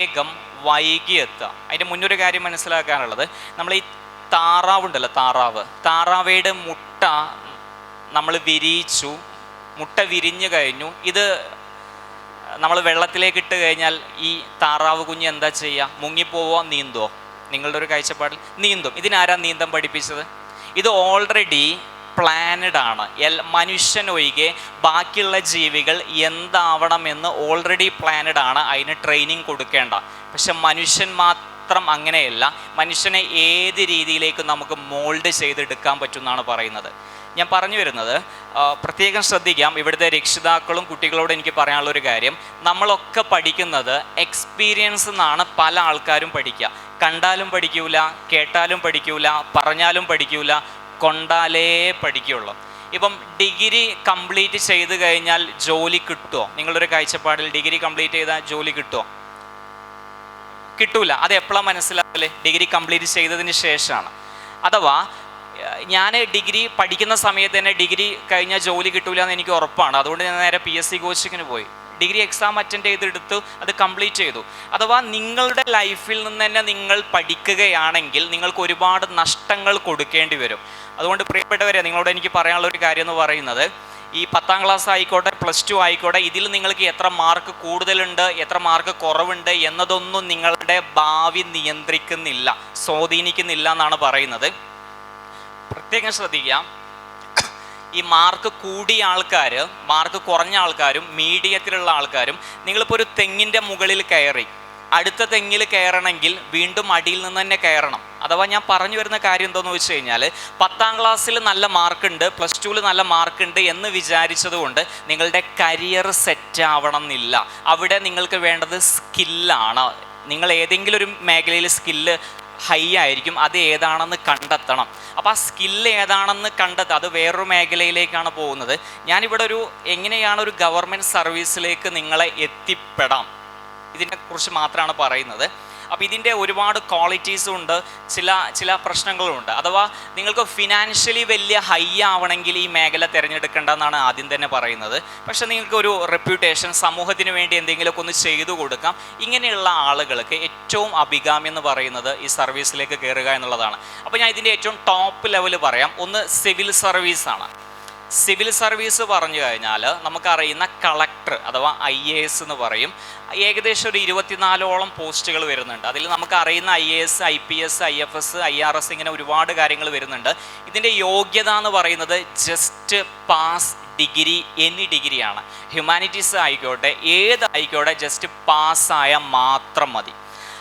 വേഗം വൈകി എത്തുക അതിന്റെ മുന്നൊരു കാര്യം മനസ്സിലാക്കാനുള്ളത് നമ്മൾ ഈ താറാവ്. ഉണ്ടല്ലോ താറാവ് താറാവയുടെ മുട്ട നമ്മൾ വിരിയിച്ചു മുട്ട വിരിഞ്ഞു കഴിഞ്ഞു. ഇത് നമ്മൾ വെള്ളത്തിലേക്ക് ഇട്ട് കഴിഞ്ഞാൽ ഈ താറാവ് കുഞ്ഞ് എന്താ ചെയ്യുക മുങ്ങിപ്പോവോ നീന്തുവോ? നിങ്ങളുടെ ഒരു കാഴ്ചപ്പാടിൽ നീന്തും. ഇതിനാരാ നീന്തം പഠിപ്പിച്ചത്? ഇത് ഓൾറെഡി പ്ലാനഡ് ആണ് എൽ മനുഷ്യൻ ഒഴികെ ബാക്കിയുള്ള ജീവികൾ എന്താവണമെന്ന് ഓൾറെഡി പ്ലാനഡ് ആണ് അതിന് ട്രെയിനിങ് കൊടുക്കേണ്ട. പക്ഷെ മനുഷ്യൻ മാത്രം അങ്ങനെയല്ല. മനുഷ്യനെ ഏത് രീതിയിലേക്ക് നമുക്ക് മോൾഡ് ചെയ്തെടുക്കാൻ പറ്റും എന്നാണ് പറയുന്നത്. ഞാൻ പറഞ്ഞു വരുന്നത് പ്രത്യേകം ശ്രദ്ധിക്കാം. ഇവിടുത്തെ രക്ഷിതാക്കളും കുട്ടികളോട് എനിക്ക് പറയാനുള്ള ഒരു കാര്യം. നമ്മളൊക്കെ പഠിക്കുന്നത് എക്സ്പീരിയൻസ് എന്നാണ് പല ആൾക്കാരും പഠിക്കുക. കണ്ടാലും പഠിക്കൂല കേട്ടാലും പഠിക്കൂല പറഞ്ഞാലും പഠിക്കൂല കൊണ്ടാലേ പഠിക്കുള്ളൂ. ഇപ്പം ഡിഗ്രി കംപ്ലീറ്റ് ചെയ്ത് കഴിഞ്ഞാൽ ജോലി കിട്ടുമോ നിങ്ങളൊരു കാഴ്ചപ്പാടിൽ ഡിഗ്രി കംപ്ലീറ്റ് ചെയ്താൽ ജോലി കിട്ടുമോ കിട്ടൂല. അത് എപ്പോഴാണ് മനസ്സിലാവല്ലേ ഡിഗ്രി കംപ്ലീറ്റ് ചെയ്തതിന് ശേഷമാണ് അഥവാ ഞാൻ ഡിഗ്രി പഠിക്കുന്ന സമയത്ത് തന്നെ ഡിഗ്രി കഴിഞ്ഞാൽ ജോലി കിട്ടൂല എന്ന് എനിക്ക് ഉറപ്പാണ്. അതുകൊണ്ട് ഞാൻ നേരെ പി എസ് സി കോച്ചിങ്ങിന് പോയി. ഡിഗ്രി എക്സാം അറ്റൻഡ് ചെയ്തെടുത്ത് അത് കംപ്ലീറ്റ് ചെയ്തു. അഥവാ നിങ്ങളുടെ ലൈഫിൽ നിന്ന് തന്നെ നിങ്ങൾ പഠിക്കുകയാണെങ്കിൽ നിങ്ങൾക്ക് ഒരുപാട് നഷ്ടങ്ങൾ കൊടുക്കേണ്ടി വരും. അതുകൊണ്ട് പ്രിയപ്പെട്ടവരെ നിങ്ങളോട് എനിക്ക് പറയാനുള്ള ഒരു കാര്യം എന്ന് പറയുന്നത് ഈ പത്താം ക്ലാസ് ആയിക്കോട്ടെ പ്ലസ് ടു ആയിക്കോട്ടെ ഇതിൽ നിങ്ങൾക്ക് എത്ര മാർക്ക് കൂടുതലുണ്ട് എത്ര മാർക്ക് കുറവുണ്ട് എന്നതൊന്നും നിങ്ങളുടെ ഭാവി നിയന്ത്രിക്കുന്നില്ല സ്വാധീനിക്കുന്നില്ല എന്നാണ് പറയുന്നത്. പ്രത്യേകം ശ്രദ്ധിക്കാം ഈ മാർക്ക് കൂടിയ ആൾക്കാർ മാർക്ക് കുറഞ്ഞ ആൾക്കാരും മീഡിയത്തിലുള്ള ആൾക്കാരും നിങ്ങളിപ്പോൾ ഒരു തെങ്ങിന്റെ മുകളിൽ കയറി അടുത്ത തെങ്ങിൽ കയറണമെങ്കിൽ വീണ്ടും അടിയിൽ നിന്ന് തന്നെ കയറണം. അഥവാ ഞാൻ പറഞ്ഞു വരുന്ന കാര്യം എന്താണെന്ന് വെച്ച് കഴിഞ്ഞാൽ പത്താം ക്ലാസ്സിൽ നല്ല മാർക്കുണ്ട് പ്ലസ് ടുവിൽ നല്ല മാർക്കുണ്ട് എന്ന് വിചാരിച്ചതുകൊണ്ട് നിങ്ങളുടെ കരിയർ സെറ്റ് ആവണം എന്നില്ല അവിടെ നിങ്ങൾക്ക് വേണ്ടത് സ്കില്ലാണ് നിങ്ങൾ ഏതെങ്കിലും ഒരു മേഖലയിൽ സ്കില്ല് ഹൈ ആയിരിക്കും അത് ഏതാണെന്ന് കണ്ടെത്തണം. അപ്പോൾ ആ സ്കില്ല് ഏതാണെന്ന് കണ്ടെത്തുക അത് വേറൊരു മേഖലയിലേക്കാണ് പോകുന്നത്. ഞാനിവിടെ ഒരു എങ്ങനെയാണ് ഒരു ഗവൺമെന്റ് സർവീസിലേക്ക് നിങ്ങളെ എത്തിപ്പെടാം? ഇതിനെക്കുറിച്ച് മാത്രമാണ് പറയുന്നത്. അപ്പോൾ ഇതിന്റെ ഒരുപാട് ക്വാളിറ്റീസും ഉണ്ട് ചില ചില പ്രശ്നങ്ങളും ഉണ്ട് അഥവാ നിങ്ങൾക്ക് ഫിനാൻഷ്യലി വലിയ ഹൈ ആവണമെങ്കിൽ ഈ മേഖല തിരഞ്ഞെടുക്കേണ്ടതെന്നാണ് ആദ്യം തന്നെ പറയുന്നത്. പക്ഷെ നിങ്ങൾക്ക് ഒരു റെപ്യൂട്ടേഷൻ സമൂഹത്തിന് വേണ്ടി എന്തെങ്കിലുമൊക്കെ ഒന്ന് ചെയ്തു കൊടുക്കാം. ഇങ്ങനെയുള്ള ആളുകൾക്ക് ഏറ്റവും അഭികാമ്യം എന്ന് പറയുന്നത് ഈ സർവീസിലേക്ക് കയറുക എന്നുള്ളതാണ്. അപ്പോൾ ഞാൻ ഇതിന്റെ ഏറ്റവും ടോപ്പ് ലെവൽ പറയാം. ഒന്ന് സിവിൽ സർവീസാണ് സിവിൽ സർവീസ് പറഞ്ഞു കഴിഞ്ഞാൽ നമുക്കറിയുന്ന കളക്ടർ അഥവാ ഐ എ എസ് എന്ന് പറയും. ഏകദേശം ഒരു ഇരുപത്തിനാലോളം പോസ്റ്റുകൾ വരുന്നുണ്ട്. അതിൽ നമുക്കറിയുന്ന I A S I P S I F S I R S ഇങ്ങനെ ഒരുപാട് കാര്യങ്ങൾ വരുന്നുണ്ട്. ഇതിന്റെ യോഗ്യത എന്ന് പറയുന്നത് ജസ്റ്റ് പാസ് ഡിഗ്രി എന്നീ ഡിഗ്രിയാണ്. ഹ്യൂമാനിറ്റീസ് ആയിക്കോട്ടെ ഏതായിക്കോട്ടെ ജസ്റ്റ് പാസ്സായാൽ മാത്രം മതി.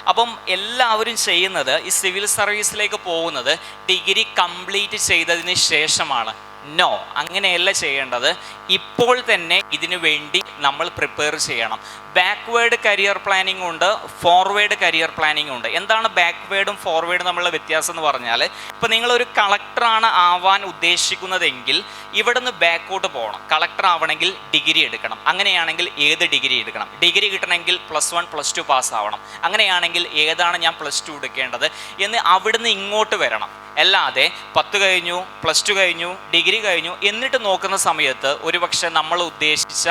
അപ്പം എല്ലാവരും ചെയ്യുന്നത് ഈ സിവിൽ സർവീസിലേക്ക് പോകുന്നത് ഡിഗ്രി കംപ്ലീറ്റ് ചെയ്തതിന് ശേഷമാണ്. നോ അങ്ങനെയല്ല ചെയ്യേണ്ടത്. ഇപ്പോൾ തന്നെ ഇതിനു വേണ്ടി നമ്മൾ പ്രിപ്പയർ ചെയ്യണം. ബാക്ക്വേഡ് കരിയർ പ്ലാനിംഗ് ഉണ്ട് ഫോർവേഡ് കരിയർ പ്ലാനിംഗ് ഉണ്ട്. എന്താണ് ബാക്ക്വേഡും ഫോർവേഡും തമ്മിലുള്ള വ്യത്യാസം എന്ന് പറഞ്ഞാൽ ഇപ്പോൾ നിങ്ങളൊരു കളക്ടറാണ് ആവാൻ ഉദ്ദേശിക്കുന്നതെങ്കിൽ ഇവിടെ നിന്ന് ബാക്കോട്ട് പോകണം. കളക്ടർ ആവണമെങ്കിൽ ഡിഗ്രി എടുക്കണം. അങ്ങനെയാണെങ്കിൽ ഏത് ഡിഗ്രി എടുക്കണം? ഡിഗ്രി കിട്ടണമെങ്കിൽ plus one plus two pass ആവണം. അങ്ങനെയാണെങ്കിൽ ഏതാണ് ഞാൻ പ്ലസ് ടു എടുക്കേണ്ടത് എന്ന് അവിടുന്ന് ഇങ്ങോട്ട് വരണം. അല്ലാതെ പത്ത് കഴിഞ്ഞു പ്ലസ് ടു കഴിഞ്ഞു ഡിഗ്രി കഴിഞ്ഞു എന്നിട്ട് നോക്കുന്ന സമയത്ത് ഒരുപക്ഷെ നമ്മൾ ഉദ്ദേശിച്ച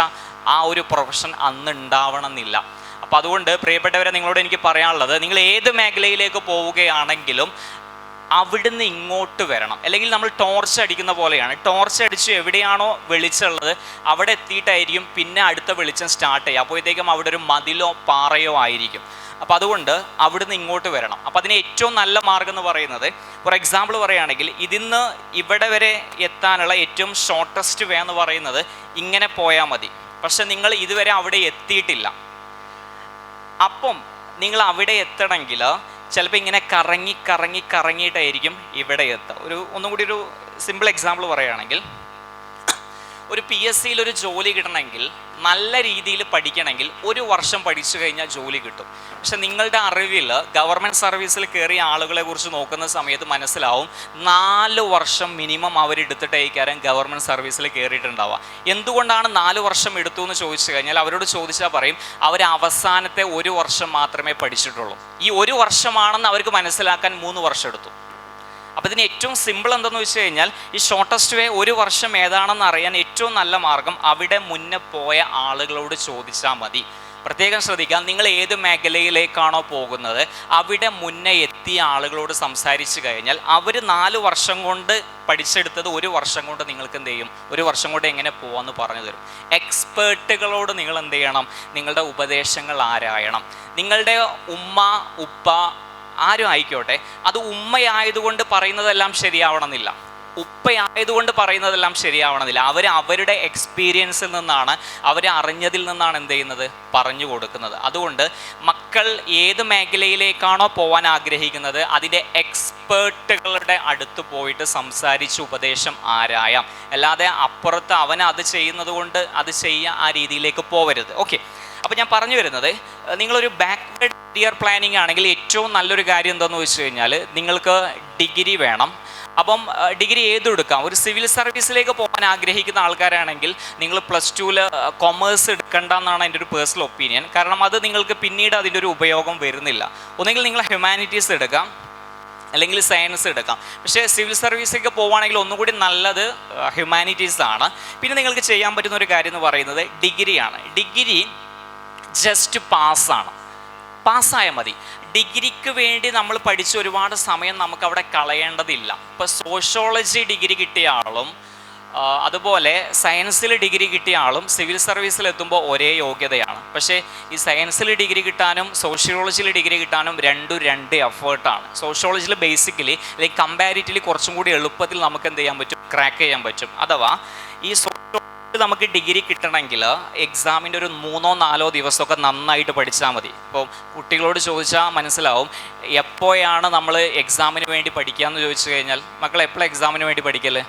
ആ ഒരു പ്രൊഫഷൻ അന്ന് ഉണ്ടാവണമെന്നില്ല അപ്പോൾ അതുകൊണ്ട് പ്രിയപ്പെട്ടവരെ നിങ്ങളോട് എനിക്ക് പറയാനുള്ളത് നിങ്ങൾ ഏത് മേഖലയിലേക്ക് പോവുകയാണെങ്കിലും അവിടുന്ന് ഇങ്ങോട്ട് വരണം. അല്ലെങ്കിൽ നമ്മൾ ടോർച്ച് അടിക്കുന്ന പോലെയാണ്. ടോർച്ച് അടിച്ച് എവിടെയാണോ വെളിച്ചമുള്ളത് അവിടെ എത്തിയിട്ടായിരിക്കും പിന്നെ അടുത്ത വെളിച്ചം സ്റ്റാർട്ട് ചെയ്യുക. അപ്പോഴത്തേക്കും അവിടെ ഒരു മതിലോ പാറയോ ആയിരിക്കും. അപ്പോൾ അതുകൊണ്ട് അവിടുന്ന് ഇങ്ങോട്ട് വരണം. അപ്പോൾ അതിന് ഏറ്റവും നല്ല മാർഗം എന്ന് പറയുന്നത് ഫോർ എക്സാമ്പിൾ പറയുകയാണെങ്കിൽ ഇതിന്ന് ഇവിടെ വരെ എത്താനുള്ള ഏറ്റവും ഷോർട്ടസ്റ്റ് വേ എന്ന് പറയുന്നത് ഇങ്ങനെ പോയാൽ മതി. പക്ഷെ നിങ്ങൾ ഇതുവരെ അവിടെ എത്തിയിട്ടില്ല. അപ്പം നിങ്ങൾ അവിടെ എത്തണമെങ്കിൽ ചിലപ്പോൾ ഇങ്ങനെ കറങ്ങി കറങ്ങി കറങ്ങിയിട്ടായിരിക്കും ഇവിടെ എത്തുക. ഒരു ഒന്നും കൂടി ഒരു സിമ്പിൾ എക്സാമ്പിൾ പറയുകയാണെങ്കിൽ ഒരു പി എസ് സിയിൽ ഒരു ജോലി കിട്ടണമെങ്കിൽ നല്ല രീതിയിൽ പഠിക്കണമെങ്കിൽ ഒരു വർഷം പഠിച്ചു കഴിഞ്ഞാൽ ജോലി കിട്ടും. പക്ഷെ നിങ്ങളുടെ അറിവിൽ ഗവൺമെന്റ് സർവീസിൽ കയറിയ ആളുകളെ കുറിച്ച് നോക്കുന്ന സമയത്ത് മനസ്സിലാവും നാല് വർഷം മിനിമം അവരെടുത്തിട്ടായിരിക്കാരം ഗവൺമെന്റ് സർവീസിൽ കയറിയിട്ടുണ്ടാവുക. എന്തുകൊണ്ടാണ് നാല് വർഷം എടുത്തു എന്ന് ചോദിച്ചു കഴിഞ്ഞാൽ അവരോട് ചോദിച്ചാൽ പറയും അവർ അവസാനത്തെ ഒരു വർഷം മാത്രമേ പഠിച്ചിട്ടുള്ളൂ. ഈ ഒരു വർഷമാണെന്ന് അവർക്ക് മനസ്സിലാക്കാൻ മൂന്ന് വർഷം എടുത്തു. അപ്പോൾ ഇതിന് ഏറ്റവും സിമ്പിൾ എന്തെന്ന് വെച്ച് കഴിഞ്ഞാൽ ഈ ഷോർട്ടസ്റ്റ് വേ ഒരു വർഷം ഏതാണെന്ന് അറിയാൻ ഏറ്റവും നല്ല മാർഗം അവിടെ മുന്നേ പോയ ആളുകളോട് ചോദിച്ചാൽ മതി. പ്രത്യേകം ശ്രദ്ധിക്കാം നിങ്ങൾ ഏത് മേഖലയിലേക്കാണോ പോകുന്നത് അവിടെ മുന്നേ എത്തിയ ആളുകളോട് സംസാരിച്ചു കഴിഞ്ഞാൽ അവർ നാല് വർഷം കൊണ്ട് പഠിച്ചെടുത്തത് ഒരു വർഷം കൊണ്ട് നിങ്ങൾക്ക് എന്ത് ചെയ്യും? ഒരു വർഷം കൊണ്ട് എങ്ങനെ പോകാമെന്ന് പറഞ്ഞു തരും. എക്സ്പേർട്ടുകളോട് നിങ്ങൾ എന്ത് ചെയ്യണം? നിങ്ങളുടെ ഉപദേശങ്ങൾ ആരായണം? നിങ്ങളുടെ ഉമ്മ ഉപ്പ ആരും ആയിക്കോട്ടെ. അത് ഉമ്മയായതുകൊണ്ട് പറയുന്നതെല്ലാം ശരിയാവണമെന്നില്ല. ഉപ്പയായതുകൊണ്ട് പറയുന്നതെല്ലാം ശരിയാവണമെന്നില്ല. അവർ അവരുടെ എക്സ്പീരിയൻസിൽ നിന്നാണ് അവർ അറിഞ്ഞതിൽ നിന്നാണ് എന്ത് ചെയ്യുന്നത്? പറഞ്ഞു കൊടുക്കുന്നത്. അതുകൊണ്ട് മക്കൾ ഏത് മേഖലയിലേക്കാണോ പോകാൻ ആഗ്രഹിക്കുന്നത് അതിന്റെ എക്സ്പേർട്ടുകളുടെ അടുത്ത് പോയിട്ട് സംസാരിച്ച് ഉപദേശം ആരായാം. അല്ലാതെ അപ്പുറത്ത് അവൻ അത് ചെയ്യുന്നത് കൊണ്ട് അത് ചെയ്യുക ആ രീതിയിലേക്ക് പോവരുത്. ഓക്കെ അപ്പോൾ ഞാൻ പറഞ്ഞു വരുന്നത് നിങ്ങളൊരു ബാക്ക്വേഡ് കരിയർ പ്ലാനിങ് ആണെങ്കിൽ ഏറ്റവും നല്ലൊരു കാര്യം എന്താണെന്ന് വെച്ച് കഴിഞ്ഞാൽ നിങ്ങൾക്ക് ഡിഗ്രി വേണം അപ്പം ഡിഗ്രി ഏതും എടുക്കാം ഒരു സിവിൽ സർവീസിലേക്ക് പോകാൻ ആഗ്രഹിക്കുന്ന ആൾക്കാരാണെങ്കിൽ നിങ്ങൾ പ്ലസ് ടുവിൽ കൊമേഴ്സ് എടുക്കണ്ട എന്നാണ് എന്റെ ഒരു പേഴ്സണൽ ഒപ്പീനിയൻ. കാരണം അത് നിങ്ങൾക്ക് പിന്നീട് അതിന്റെ ഒരു ഉപയോഗം വരുന്നില്ല. ഒന്നെങ്കിൽ നിങ്ങൾ ഹ്യൂമാനിറ്റീസ് എടുക്കാം അല്ലെങ്കിൽ സയൻസ് എടുക്കാം. പക്ഷേ സിവിൽ സർവീസിലേക്ക് പോവുകയാണെങ്കിൽ ഒന്നുകൂടി നല്ലത് ഹ്യൂമാനിറ്റീസ് ആണ്. പിന്നെ നിങ്ങൾക്ക് ചെയ്യാൻ പറ്റുന്ന ഒരു കാര്യം എന്ന് പറയുന്നത് ഡിഗ്രിയാണ്. ഡിഗ്രി ജസ്റ്റ് പാസ്സാണ് പാസ്സായാൽ മതി. ഡിഗ്രിക്ക് വേണ്ടി നമ്മൾ പഠിച്ച ഒരുപാട് സമയം നമുക്ക് അവിടെ കളയേണ്ടതില്ല. ഇപ്പോൾ സോഷ്യോളജി ഡിഗ്രി കിട്ടിയ ആളും അതുപോലെ സയൻസിൽ ഡിഗ്രി കിട്ടിയ ആളും സിവിൽ സർവീസിൽ എത്തുമ്പോൾ ഒരേ യോഗ്യതയാണ്. പക്ഷേ ഈ സയൻസിൽ ഡിഗ്രി കിട്ടാനും സോഷ്യോളജിയിൽ ഡിഗ്രി കിട്ടാനും രണ്ടും രണ്ട് എഫേർട്ടാണ് സോഷ്യോളജിയിൽ ബേസിക്കലി അല്ലെങ്കിൽ കമ്പാരിറ്റീവ്ലി കുറച്ചും കൂടി എളുപ്പത്തിൽ നമുക്ക് എന്ത് ചെയ്യാൻ പറ്റും? ക്രാക്ക് ചെയ്യാൻ പറ്റും. അഥവാ ഈ സോഷ്യോളജി നമുക്ക് ഡിഗ്രി കിട്ടണമെങ്കിൽ എക്സാമിന്റെ ഒരു മൂന്നോ നാലോ ദിവസമൊക്കെ നന്നായിട്ട് പഠിച്ചാൽ മതി. ഇപ്പോൾ കുട്ടികളോട് ചോദിച്ചാൽ മനസ്സിലാവും എപ്പോഴാണ് നമ്മൾ എക്സാമിന് വേണ്ടി പഠിക്കുക എന്ന് ചോദിച്ചു കഴിഞ്ഞാൽ മക്കൾ എപ്പോഴാണ് എക്സാമിന് വേണ്ടി പഠിക്കല്ലേ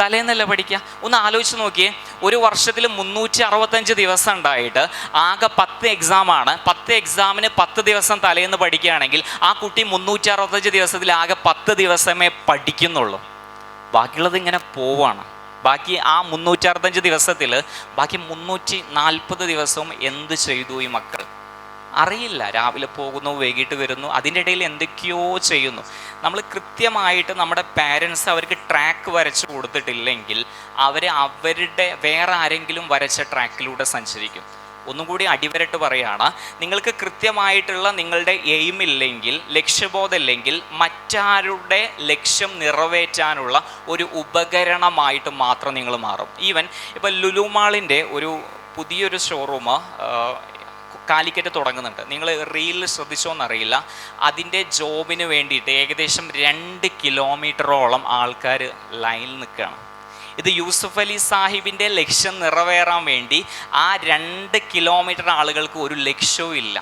തലേന്നല്ല പഠിക്കുക ഒന്ന് ആലോചിച്ച് നോക്കിയേ ഒരു വർഷത്തിൽ മുന്നൂറ്റി അറുപത്തഞ്ച് ദിവസം ഉണ്ടായിട്ട് ആകെ പത്ത് എക്സാമാണ് പത്ത് എക്സാമിന് പത്ത് ദിവസം തലേന്ന് പഠിക്കുകയാണെങ്കിൽ ആ കുട്ടി മുന്നൂറ്റി അറുപത്തഞ്ച് ദിവസത്തിൽ ആകെ പത്ത് ദിവസമേ പഠിക്കുന്നുള്ളൂ. ബാക്കിയുള്ളത് ഇങ്ങനെ പോവാണ്. ബാക്കി ആ മുന്നൂറ്റി അറുപത്തഞ്ച് ദിവസത്തിൽ ബാക്കി മുന്നൂറ്റി നാൽപ്പത് ദിവസവും എന്ത് ചെയ്തു ഈ മക്കൾ? അറിയില്ല. രാവിലെ പോകുന്നു വൈകിട്ട് വരുന്നു. അതിന്റെ ഇടയിൽ എന്തൊക്കെയോ ചെയ്യുന്നു. നമ്മൾ കൃത്യമായിട്ട് നമ്മുടെ പാരൻസ് അവർക്ക് ട്രാക്ക് വരച്ച് കൊടുത്തിട്ടില്ലെങ്കിൽ അവർ അവരുടെ വേറെ ആരെങ്കിലും വരച്ച ട്രാക്കിലൂടെ സഞ്ചരിക്കും. ഒന്നും കൂടി അടിവരട്ട് പറയുകയാണ്. നിങ്ങൾക്ക് കൃത്യമായിട്ടുള്ള നിങ്ങളുടെ എയിം ഇല്ലെങ്കിൽ ലക്ഷ്യബോധം ഇല്ലെങ്കിൽ മറ്റാരുടെ ലക്ഷ്യം നിറവേറ്റാനുള്ള ഒരു ഉപകരണമായിട്ട് മാത്രം നിങ്ങൾ മാറും. ഈവൻ ഇപ്പോൾ ലുലുമാളിന്റെ ഒരു പുതിയൊരു ഷോറൂം കാലിക്കറ്റ് തുടങ്ങുന്നുണ്ട്. നിങ്ങൾ റീലിൽ ശ്രദ്ധിച്ചോന്നറിയില്ല അതിന്റെ ജോബിന് വേണ്ടിയിട്ട് ഏകദേശം രണ്ട് കിലോമീറ്ററോളം ആൾക്കാർ ലൈനിൽ നിൽക്കുകയാണ്. ഇത് യൂസുഫ് അലി സാഹിബിന്റെ ലക്ഷ്യം നിറവേറാൻ വേണ്ടി ആ രണ്ട് കിലോമീറ്റർ ആളുകൾക്ക് ഒരു ലക്ഷ്യവും ഇല്ല.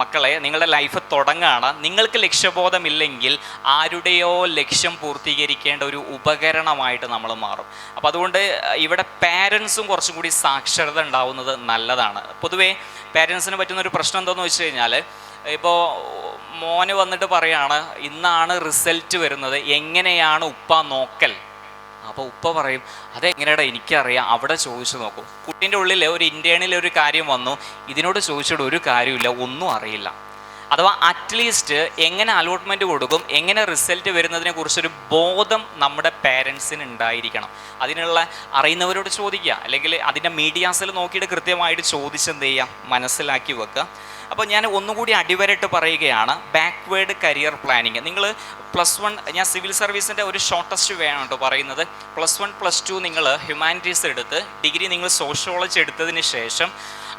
മക്കളെ നിങ്ങളുടെ ലൈഫ് തുടങ്ങുകയാണ് നിങ്ങൾക്ക് ലക്ഷ്യബോധമില്ലെങ്കിൽ ആരുടെയോ ലക്ഷ്യം പൂർത്തീകരിക്കേണ്ട ഒരു ഉപകരണമായിട്ട് നമ്മൾ മാറും. അപ്പോൾ അതുകൊണ്ട് ഇവിടെ പാരൻസും കുറച്ചും കൂടി സാക്ഷരത ഉണ്ടാവുന്നത് നല്ലതാണ്. പൊതുവേ പാരൻസിന് പറ്റുന്ന ഒരു പ്രശ്നം എന്താണെന്ന് വെച്ച് കഴിഞ്ഞാൽ ഇപ്പോൾ മോന് വന്നിട്ട് പറയാണ് ഇന്നാണ് റിസൾട്ട് വരുന്നത്. എങ്ങനെയാണ് ഉപ്പ നോക്കൽ? അപ്പോൾ ഉപ്പ പറയും അതെങ്ങനെയാടാ? എനിക്കറിയാം. അവിടെ ചോദിച്ചു നോക്കൂ. കുട്ടീന്റെ ഉള്ളിൽ ഒരു ഇന്റേണിൽ ഒരു കാര്യം വന്നു. ഇതിനോട് ചോദിച്ചിട്ട് ഒരു കാര്യമില്ല ഒന്നും അറിയില്ല. അഥവാ അറ്റ്ലീസ്റ്റ് എങ്ങനെ അലോട്ട്മെന്റ് കൊടുക്കും എങ്ങനെ റിസൾട്ട് വരുന്നതിനെ കുറിച്ചൊരു ബോധം നമ്മുടെ പേരൻസിന് ഉണ്ടായിരിക്കണം. അതിനുള്ള അറിയുന്നവരോട് ചോദിക്കുക. അല്ലെങ്കിൽ അതിന്റെ മീഡിയാസിൽ നോക്കിയിട്ട് കൃത്യമായിട്ട് ചോദിച്ചെന്ത് ചെയ്യുക? മനസ്സിലാക്കി വെക്കുക. അപ്പോൾ ഞാൻ ഒന്നുകൂടി അടിവരട്ട് പറയുകയാണ്. ബാക്ക്വേഡ് കരിയർ പ്ലാനിങ് നിങ്ങൾ പ്ലസ് വൺ ഞാൻ സിവിൽ സർവീസിന്റെ ഒരു ഷോർട്ടസ്റ്റ് വേണം കേട്ടോ പറയുന്നത്. പ്ലസ് വൺ പ്ലസ് ടു നിങ്ങൾ ഹ്യൂമാനിറ്റീസ് എടുത്ത് ഡിഗ്രി നിങ്ങൾ സോഷ്യോളജി എടുത്തതിന് ശേഷം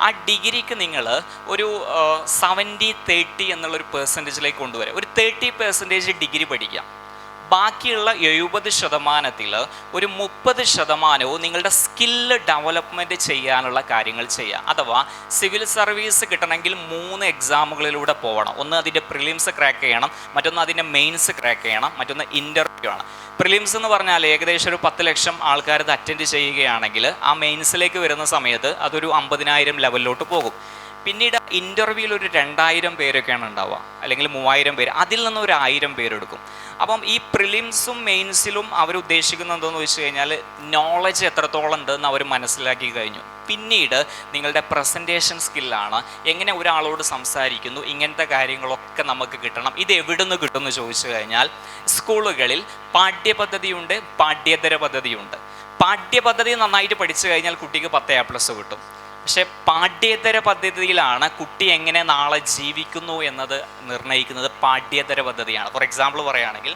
ആ ഡിഗ്രിക്ക് നിങ്ങൾ ഒരു സെവന്റി തേർട്ടി എന്നുള്ളൊരു പേഴ്സന്റേജിലേക്ക് കൊണ്ടുവരാം. ഒരു തേർട്ടി പെർസെന്റേജ് ഡിഗ്രി പഠിക്കാം. ബാക്കിയുള്ള എഴുപത് ശതമാനത്തിൽ ഒരു മുപ്പത് ശതമാനവും നിങ്ങളുടെ സ്കില്ല് ഡെവലപ്മെന്റ് ചെയ്യാനുള്ള കാര്യങ്ങൾ ചെയ്യുക. അഥവാ സിവിൽ സർവീസ് കിട്ടണമെങ്കിൽ മൂന്ന് എക്സാമുകളിലൂടെ പോകണം ഒന്ന് അതിന്റെ പ്രിലിംസ് ക്രാക്ക് ചെയ്യണം മറ്റൊന്ന് അതിന്റെ മെയിൻസ് ക്രാക്ക് ചെയ്യണം മറ്റൊന്ന് ഇന്റർവ്യൂ ആണ്. പ്രിലിംസ് എന്ന് പറഞ്ഞാൽ ഏകദേശം ഒരു പത്ത് ലക്ഷം ആൾക്കാർ ഇത് അറ്റൻഡ് ചെയ്യുകയാണെങ്കിൽ ആ മെയിൻസിലേക്ക് വരുന്ന സമയത്ത് അതൊരു അമ്പതിനായിരം ലെവലിലോട്ട് പോകും. പിന്നീട് ഇന്റർവ്യൂവിൽ ഒരു രണ്ടായിരം പേരൊക്കെയാണ് ഉണ്ടാവുക. അല്ലെങ്കിൽ മൂവായിരം പേര്. അതിൽ നിന്ന് ഒരു ആയിരം പേരെടുക്കും. അപ്പം ഈ പ്രിലിംസും മെയിൻസിലും അവർ ഉദ്ദേശിക്കുന്നത് എന്താണെന്ന് വെച്ച് കഴിഞ്ഞാൽ നോളജ് എത്രത്തോളം ഉണ്ടെന്ന് അവർ മനസ്സിലാക്കി കഴിഞ്ഞു. പിന്നീട് നിങ്ങളുടെ പ്രസന്റേഷൻ സ്കില്ലാണ് എങ്ങനെ ഒരാളോട് സംസാരിക്കുന്നു ഇങ്ങനത്തെ കാര്യങ്ങളൊക്കെ നമുക്ക് കിട്ടണം. ഇത് എവിടെ നിന്ന് കിട്ടുമെന്ന് ചോദിച്ചു കഴിഞ്ഞാൽ സ്കൂളുകളിൽ പാഠ്യപദ്ധതിയുണ്ട് പാഠ്യേതര പദ്ധതിയുണ്ട്. പാഠ്യപദ്ധതി നന്നായിട്ട് പഠിച്ചു കഴിഞ്ഞാൽ കുട്ടിക്ക് പത്ത് എ പ്ലസ് കിട്ടും. പക്ഷെ പാഠ്യേതര പദ്ധതിയിലാണ് കുട്ടി എങ്ങനെ നാളെ ജീവിക്കുന്നു എന്നത് നിർണയിക്കുന്നത് പാഠ്യേതര പദ്ധതിയാണ്. ഫോർ എക്സാമ്പിൾ പറയുകയാണെങ്കിൽ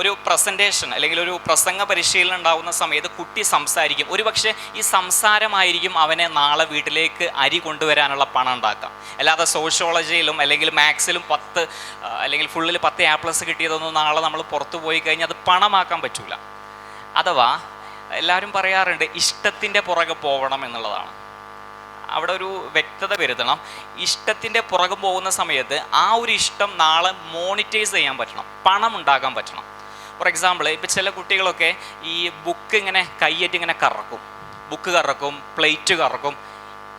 ഒരു പ്രസന്റേഷൻ അല്ലെങ്കിൽ ഒരു പ്രസംഗ പരിശീലനം ഉണ്ടാകുന്ന സമയത്ത് കുട്ടി സംസാരിക്കും. ഒരുപക്ഷെ ഈ സംസാരമായിരിക്കും അവനെ നാളെ വീട്ടിലേക്ക് അരി കൊണ്ടുവരാനുള്ള പണം ഉണ്ടാക്കാം. അല്ലാതെ സോഷ്യോളജിയിലും അല്ലെങ്കിൽ മാത്സിലും പത്ത് അല്ലെങ്കിൽ ഫുള്ളിൽ പത്ത് ആപ്ലസ് പ്ലസ് കിട്ടിയതൊന്നും നാളെ നമ്മൾ പുറത്തു പോയി കഴിഞ്ഞാൽ അത് പണമാക്കാൻ പറ്റൂല. അഥവാ എല്ലാവരും പറയാറുണ്ട് ഇഷ്ടത്തിന്റെ പുറകെ പോകണം എന്നുള്ളതാണ്. അവിടെ ഒരു വ്യക്തത വരുത്തണം. ഇഷ്ടത്തിന്റെ പുറകെ പോകുന്ന സമയത്ത് ആ ഒരു ഇഷ്ടം നാളെ മോണിറ്റൈസ് ചെയ്യാൻ പറ്റണം പണം ഉണ്ടാക്കാൻ പറ്റണം. ഫോർ എക്സാമ്പിൾ ഇപ്പം ചില കുട്ടികളൊക്കെ ഈ ബുക്ക് ഇങ്ങനെ കയ്യേറ്റ് ഇങ്ങനെ കറക്കും ബുക്ക് കറക്കും പ്ലേറ്റ് കറക്കും.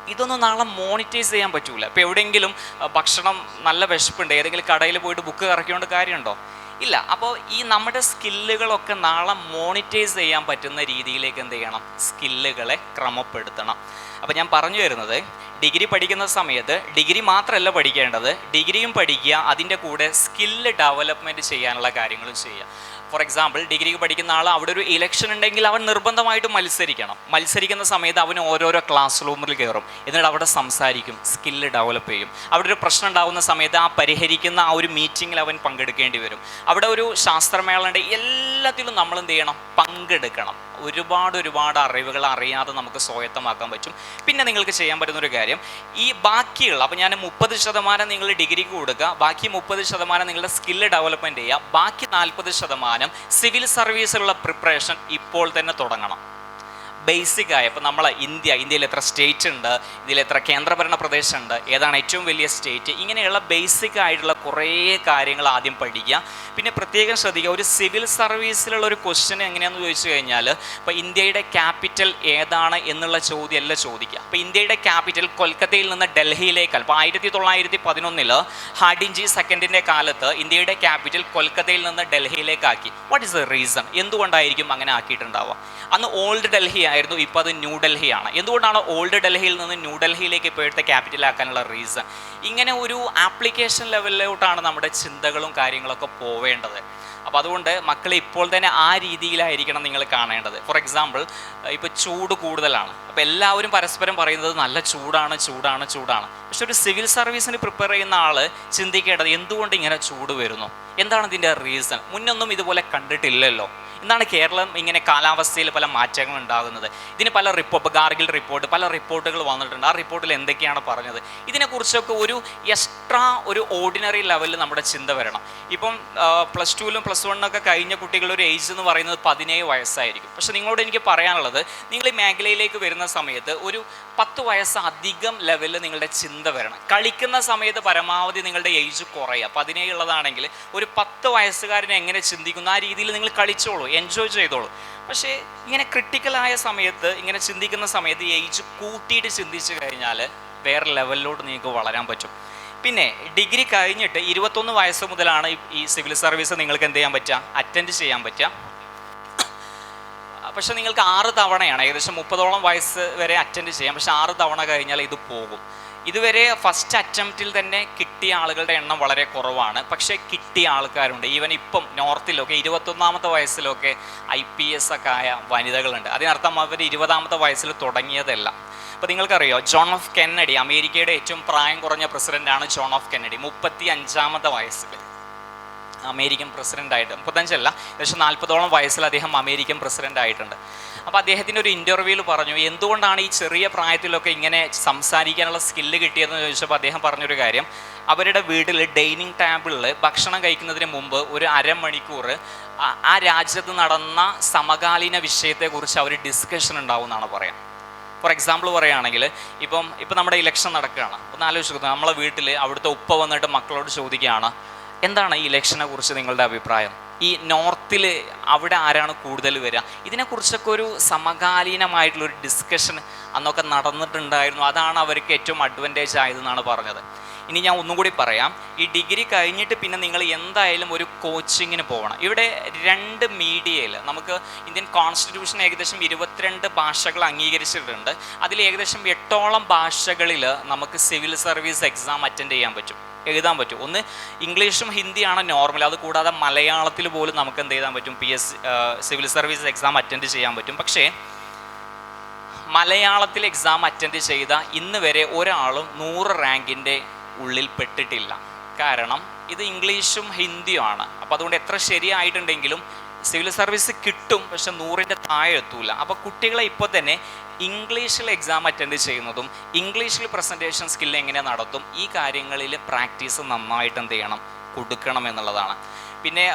ഇതൊന്നും നാളെ മോണിറ്റൈസ് ചെയ്യാൻ പറ്റൂല. ഇപ്പം എവിടെയെങ്കിലും ഭക്ഷണം നല്ല വിശപ്പുണ്ട് ഏതെങ്കിലും കടയിൽ പോയിട്ട് ബുക്ക് കറക്കിക്കൊണ്ട് കാര്യമുണ്ടോ? ഇല്ല അപ്പോൾ ഈ നമ്മുടെ സ്കില്ലുകളൊക്കെ നാളെ മോണിറ്റൈസ് ചെയ്യാൻ പറ്റുന്ന രീതിയിലേക്ക് എന്ത് ചെയ്യണം? സ്കില്ലുകളെ ക്രമപ്പെടുത്തണം. അപ്പോൾ ഞാൻ പറഞ്ഞു വരുന്നത് ഡിഗ്രി പഠിക്കുന്ന സമയത്ത് ഡിഗ്രി മാത്രമല്ല പഠിക്കേണ്ടത് ഡിഗ്രിയും പഠിക്കുക അതിന്റെ കൂടെ സ്കില്ല് ഡെവലപ്മെന്റ് ചെയ്യാനുള്ള കാര്യങ്ങളും ചെയ്യുക. ഫോർ എക്സാമ്പിൾ ഡിഗ്രിക്ക് പഠിക്കുന്ന ആൾ അവിടെ ഒരു ഇലക്ഷൻ ഉണ്ടെങ്കിൽ അവൻ നിർബന്ധമായിട്ടും മത്സരിക്കണം. മത്സരിക്കുന്ന സമയത്ത് അവൻ ഓരോരോ ക്ലാസ് റൂമിൽ കയറും എന്നിട്ട് അവിടെ സംസാരിക്കും സ്കില്ല് ഡെവലപ്പ് ചെയ്യും. അവിടെ ഒരു പ്രശ്നം ഉണ്ടാകുന്ന സമയത്ത് ആ പരിഹരിക്കുന്ന ആ ഒരു മീറ്റിങ്ങിൽ അവൻ പങ്കെടുക്കേണ്ടി വരും. അവിടെ ഒരു ശാസ്ത്രമേള ഉണ്ട്. എല്ലാത്തിലും നമ്മൾ എന്ത് ചെയ്യണം? പങ്കെടുക്കണം. ഒരുപാട് ഒരുപാട് അറിവുകൾ അറിയാതെ നമുക്ക് സ്വായത്തമാക്കാൻ പറ്റും. പിന്നെ നിങ്ങൾക്ക് ചെയ്യാൻ പറ്റുന്ന ഒരു കാര്യം. ഈ ബാക്കിയുള്ള അപ്പോൾ ഞാൻ മുപ്പത് ശതമാനം നിങ്ങൾ ഡിഗ്രിക്ക് കൊടുക്കുക. ബാക്കി മുപ്പത് ശതമാനം നിങ്ങളുടെ സ്കില്ല് ഡെവലപ്മെന്റ് ചെയ്യുക. ബാക്കി നാൽപ്പത് ശതമാനം സിവിൽ സർവീസിലുള്ള പ്രിപ്പറേഷൻ ഇപ്പോൾ തന്നെ തുടങ്ങണം. ബേസിക് ആയ. ഇപ്പോൾ നമ്മൾ ഇന്ത്യ ഇന്ത്യയിൽ എത്ര സ്റ്റേറ്റ് ഉണ്ട് ഇന്ത്യയിൽ എത്ര കേന്ദ്രഭരണ പ്രദേശമുണ്ട് ഏതാണ് ഏറ്റവും വലിയ സ്റ്റേറ്റ് ഇങ്ങനെയുള്ള ബേസിക് ആയിട്ടുള്ള കുറേ കാര്യങ്ങൾ ആദ്യം പഠിക്കുക. പിന്നെ പ്രത്യേകം ശ്രദ്ധിക്കുക ഒരു സിവിൽ സർവീസിലുള്ള ഒരു ക്വസ്റ്റ്യൻ എങ്ങനെയാണെന്ന് ചോദിച്ചു കഴിഞ്ഞാൽ ഇപ്പോൾ ഇന്ത്യയുടെ ക്യാപിറ്റൽ ഏതാണ് എന്നുള്ള ചോദ്യമല്ല ചോദിക്കുക. അപ്പോൾ ഇന്ത്യയുടെ ക്യാപിറ്റൽ കൊൽക്കത്തയിൽ നിന്ന് ഡൽഹിയിലേക്കാണ് അപ്പോൾ ആയിരത്തി തൊള്ളായിരത്തി പതിനൊന്നിൽ ഹാഡിൻജി സെക്കൻഡിന്റെ കാലത്ത് ഇന്ത്യയുടെ ക്യാപിറ്റൽ കൊൽക്കത്തയിൽ നിന്ന് ഡൽഹിയിലേക്കാക്കി വാട്ട് ഇസ് ദ റീസൺ എന്തുകൊണ്ടായിരിക്കും അങ്ങനെ ആക്കിയിട്ടുണ്ടാവുക? അന്ന് ഓൾഡ് ഡൽഹി ആയിരുന്നു ഇപ്പോൾ അത് ന്യൂഡൽഹിയാണ് എന്തുകൊണ്ടാണ് ഓൾഡ് ഡൽഹിയിൽ നിന്ന് ന്യൂഡൽഹിയിലേക്ക് ഇപ്പോഴത്തെ ക്യാപിറ്റൽ ആക്കാനുള്ള റീസൺ ഇങ്ങനെ ഒരു ആപ്ലിക്കേഷൻ ലെവലിലോട്ടാണ് നമ്മുടെ ചിന്തകളും കാര്യങ്ങളൊക്കെ പോവേണ്ടത്. അപ്പോൾ അതുകൊണ്ട് മക്കളെ ഇപ്പോൾ തന്നെ ആ രീതിയിലായിരിക്കണം നിങ്ങൾ കാണേണ്ടത്. ഫോർ എക്സാമ്പിൾ ഇപ്പോൾ ചൂട് കൂടുതലാണ്. അപ്പോൾ എല്ലാവരും പരസ്പരം പറയുന്നത് നല്ല ചൂടാണ് ചൂടാണ് ചൂടാണ്. പക്ഷെ ഒരു സിവിൽ സർവീസിന് പ്രിപ്പയർ ചെയ്യുന്ന ആൾ ചിന്തിക്കേണ്ടത് എന്തുകൊണ്ട് ഇങ്ങനെ ചൂട് വരുന്നു? എന്താണ് ഇതിന്റെ റീസൺ മുന്നൊന്നും ഇതുപോലെ കണ്ടിട്ടില്ലല്ലോ. എന്താണ് കേരളം ഇങ്ങനെ കാലാവസ്ഥയിൽ പല മാറ്റങ്ങൾ ഉണ്ടാകുന്നത്? ഇതിന് പല റിപ്പോർട്ട് ഗാർഗിൽ റിപ്പോർട്ട് പല റിപ്പോർട്ടുകൾ വന്നിട്ടുണ്ട്. ആ റിപ്പോർട്ടിൽ എന്തൊക്കെയാണ് പറഞ്ഞത്? ഇതിനെക്കുറിച്ചൊക്കെ ഒരു എക്സ്ട്രാ ഒരു ഓർഡിനറി ലെവലിൽ നമ്മുടെ ചിന്ത വരണം. ഇപ്പം പ്ലസ് ടുവിലും പ്ലസ് വണ്ണൊക്കെ കഴിഞ്ഞ കുട്ടികളുടെ ഒരു ഏജ് എന്ന് പറയുന്നത് പതിനേഴ് വയസ്സായിരിക്കും. പക്ഷെ നിങ്ങളോട് എനിക്ക് പറയാനുള്ളത് നിങ്ങൾ ഈ മേഖലയിലേക്ക് വരുന്ന സമയത്ത് ഒരു പത്ത് വയസ്സ് അധികം ലെവലിൽ നിങ്ങളുടെ ചിന്ത വരണം. കളിക്കുന്ന സമയത്ത് പരമാവധി നിങ്ങളുടെ ഏജ് കുറയുക. പതിനേഴ് ഉള്ളതാണെങ്കിൽ ഒരു പത്ത് വയസ്സുകാരനെ എങ്ങനെ ചിന്തിക്കുന്നു? ആ രീതിയിൽ നിങ്ങൾ കളിച്ചോളൂ. എൻജോയ് ചെയ്തോളൂ. പക്ഷേ ഇങ്ങനെ ക്രിട്ടിക്കലായ സമയത്ത് ഇങ്ങനെ ചിന്തിക്കുന്ന സമയത്ത് ഏജ് കൂട്ടിയിട്ട് ചിന്തിച്ചു കഴിഞ്ഞാൽ വേറെ ലെവലിലോട്ട് നിങ്ങൾക്ക് വളരാൻ പറ്റും. പിന്നെ ഡിഗ്രി കഴിഞ്ഞിട്ട് ഇരുപത്തൊന്ന് വയസ്സ് മുതലാണ് ഈ- സിവിൽ സർവീസ് നിങ്ങൾക്ക് എന്ത് ചെയ്യാൻ പറ്റുക? അറ്റൻഡ് ചെയ്യാൻ പറ്റുക. പക്ഷെ നിങ്ങൾക്ക് ആറ് തവണയാണ്. ഏകദേശം മുപ്പതോളം വയസ്സ് വരെ അറ്റൻഡ് ചെയ്യാം. പക്ഷെ ആറ് തവണ കഴിഞ്ഞാൽ ഇത് പോകും. ഇതുവരെ ഫസ്റ്റ് അറ്റംപ്റ്റിൽ തന്നെ കിട്ടിയ ആളുകളുടെ എണ്ണം വളരെ കുറവാണ്. പക്ഷേ കിട്ടിയ ആൾക്കാരുണ്ട്. ഈവൻ ഇപ്പം നോർത്തിലൊക്കെ ഇരുപത്തൊന്നാമത്തെ വയസ്സിലൊക്കെ ഐ പി എസ് ഒക്കെ ആയ വനിതകളുണ്ട്. അതിനർത്ഥം അവർ ഇരുപതാമത്തെ വയസ്സിൽ തുടങ്ങിയതല്ല. അപ്പോൾ നിങ്ങൾക്കറിയോ ജോൺ ഓഫ് കെന്നഡി അമേരിക്കയുടെ ഏറ്റവും പ്രായം കുറഞ്ഞ പ്രസിഡന്റാണ് ജോൺ ഓഫ് കെന്നഡി മുപ്പത്തി അഞ്ചാമത്തെ വയസ്സിൽ. അമേരിക്കൻ പ്രസിഡന്റ് ആയിട്ട് മുപ്പത്തഞ്ചല്ല ഏകദേശം നാൽപ്പതോളം വയസ്സിൽ അദ്ദേഹം അമേരിക്കൻ പ്രസിഡന്റ് ആയിട്ടുണ്ട് അപ്പോൾ അദ്ദേഹത്തിന്റെ ഒരു ഇന്റർവ്യൂവിൽ പറഞ്ഞു എന്തുകൊണ്ടാണ് ഈ ചെറിയ പ്രായത്തിലൊക്കെ ഇങ്ങനെ സംസാരിക്കാനുള്ള സ്കില്ല് കിട്ടിയതെന്ന് ചോദിച്ചപ്പോൾ അദ്ദേഹം പറഞ്ഞൊരു കാര്യം അവരുടെ വീട്ടിൽ ഡൈനിങ് ടേബിളിൽ ഭക്ഷണം കഴിക്കുന്നതിന് മുമ്പ് ഒരു അരമണിക്കൂർ ആ രാജ്യത്ത് നടന്ന സമകാലീന വിഷയത്തെക്കുറിച്ച് അവർ ഡിസ്കഷൻ ഉണ്ടാവും എന്നാണ് പറയാം. ഫോർ എക്സാമ്പിൾ പറയുകയാണെങ്കിൽ ഇപ്പം ഇപ്പം നമ്മുടെ ഇലക്ഷൻ നടക്കുകയാണ്. ഒന്ന് ആലോചിച്ചു നമ്മളെ വീട്ടിൽ അവിടുത്തെ ഉപ്പ വന്നിട്ട് മക്കളോട് ചോദിക്കുകയാണ് എന്താണ് ഈ ഇലക്ഷനെ കുറിച്ച് നിങ്ങളുടെ അഭിപ്രായം? ഈ നോർത്തിൽ അവിടെ ആരാണ് കൂടുതൽ വരിക? ഇതിനെക്കുറിച്ചൊക്കെ ഒരു സമകാലീനമായിട്ടുള്ളൊരു ഡിസ്കഷൻ അന്നൊക്കെ നടന്നിട്ടുണ്ടായിരുന്നു. അതാണ് അവർക്ക് ഏറ്റവും അഡ്വാന്റേജ് ആയതെന്നാണ് പറഞ്ഞത്. ഇനി ഞാൻ ഒന്നും കൂടി പറയാം. ഈ ഡിഗ്രി കഴിഞ്ഞിട്ട് പിന്നെ നിങ്ങൾ എന്തായാലും ഒരു കോച്ചിങ്ങിന് പോകണം ഇവിടെ രണ്ട് മീഡിയയിൽ നമുക്ക് ഇന്ത്യൻ കോൺസ്റ്റിറ്റ്യൂഷൻ ഏകദേശം ഇരുപത്തിരണ്ട് ഭാഷകൾ അംഗീകരിച്ചിട്ടുണ്ട്. അതിൽ ഏകദേശം എട്ടോളം ഭാഷകളിൽ നമുക്ക് സിവിൽ സർവീസ് എക്സാം അറ്റൻഡ് ചെയ്യാൻ പറ്റും. എഴുതാൻ പറ്റും. ഒന്ന് ഇംഗ്ലീഷും ഹിന്ദിയാണ് നോർമൽ അത് കൂടാതെ മലയാളത്തിൽ പോലും നമുക്ക് എന്ത് ചെയ്യാൻ പറ്റും? P S civil service exam attend ചെയ്യാൻ പറ്റും. പക്ഷേ മലയാളത്തിൽ എക്സാം അറ്റൻഡ് ചെയ്ത ഇന്ന് വരെ ഒരാളും നൂറ് റാങ്കിന്റെ ഉള്ളിൽ പെട്ടിട്ടില്ല. കാരണം ഇത് ഇംഗ്ലീഷും ഹിന്ദിയുമാണ് അപ്പോൾ അതുകൊണ്ട് എത്ര ശരിയായിട്ടുണ്ടെങ്കിലും സിവിൽ സർവീസ് കിട്ടും പക്ഷെ നൂറിന്റെ താഴെ എത്തൂല. അപ്പോൾ കുട്ടികളെ ഇപ്പോൾ തന്നെ ഇംഗ്ലീഷിൽ എക്സാം അറ്റൻഡ് ചെയ്യുന്നതും ഇംഗ്ലീഷിൽ പ്രസന്റേഷൻ സ്കിൽ എങ്ങനെ നടത്തും ഈ കാര്യങ്ങളിൽ പ്രാക്ടീസ് നന്നായിട്ട് എന്ത് ചെയ്യണം? കൊടുക്കണം എന്നുള്ളതാണ്. പിന്നെ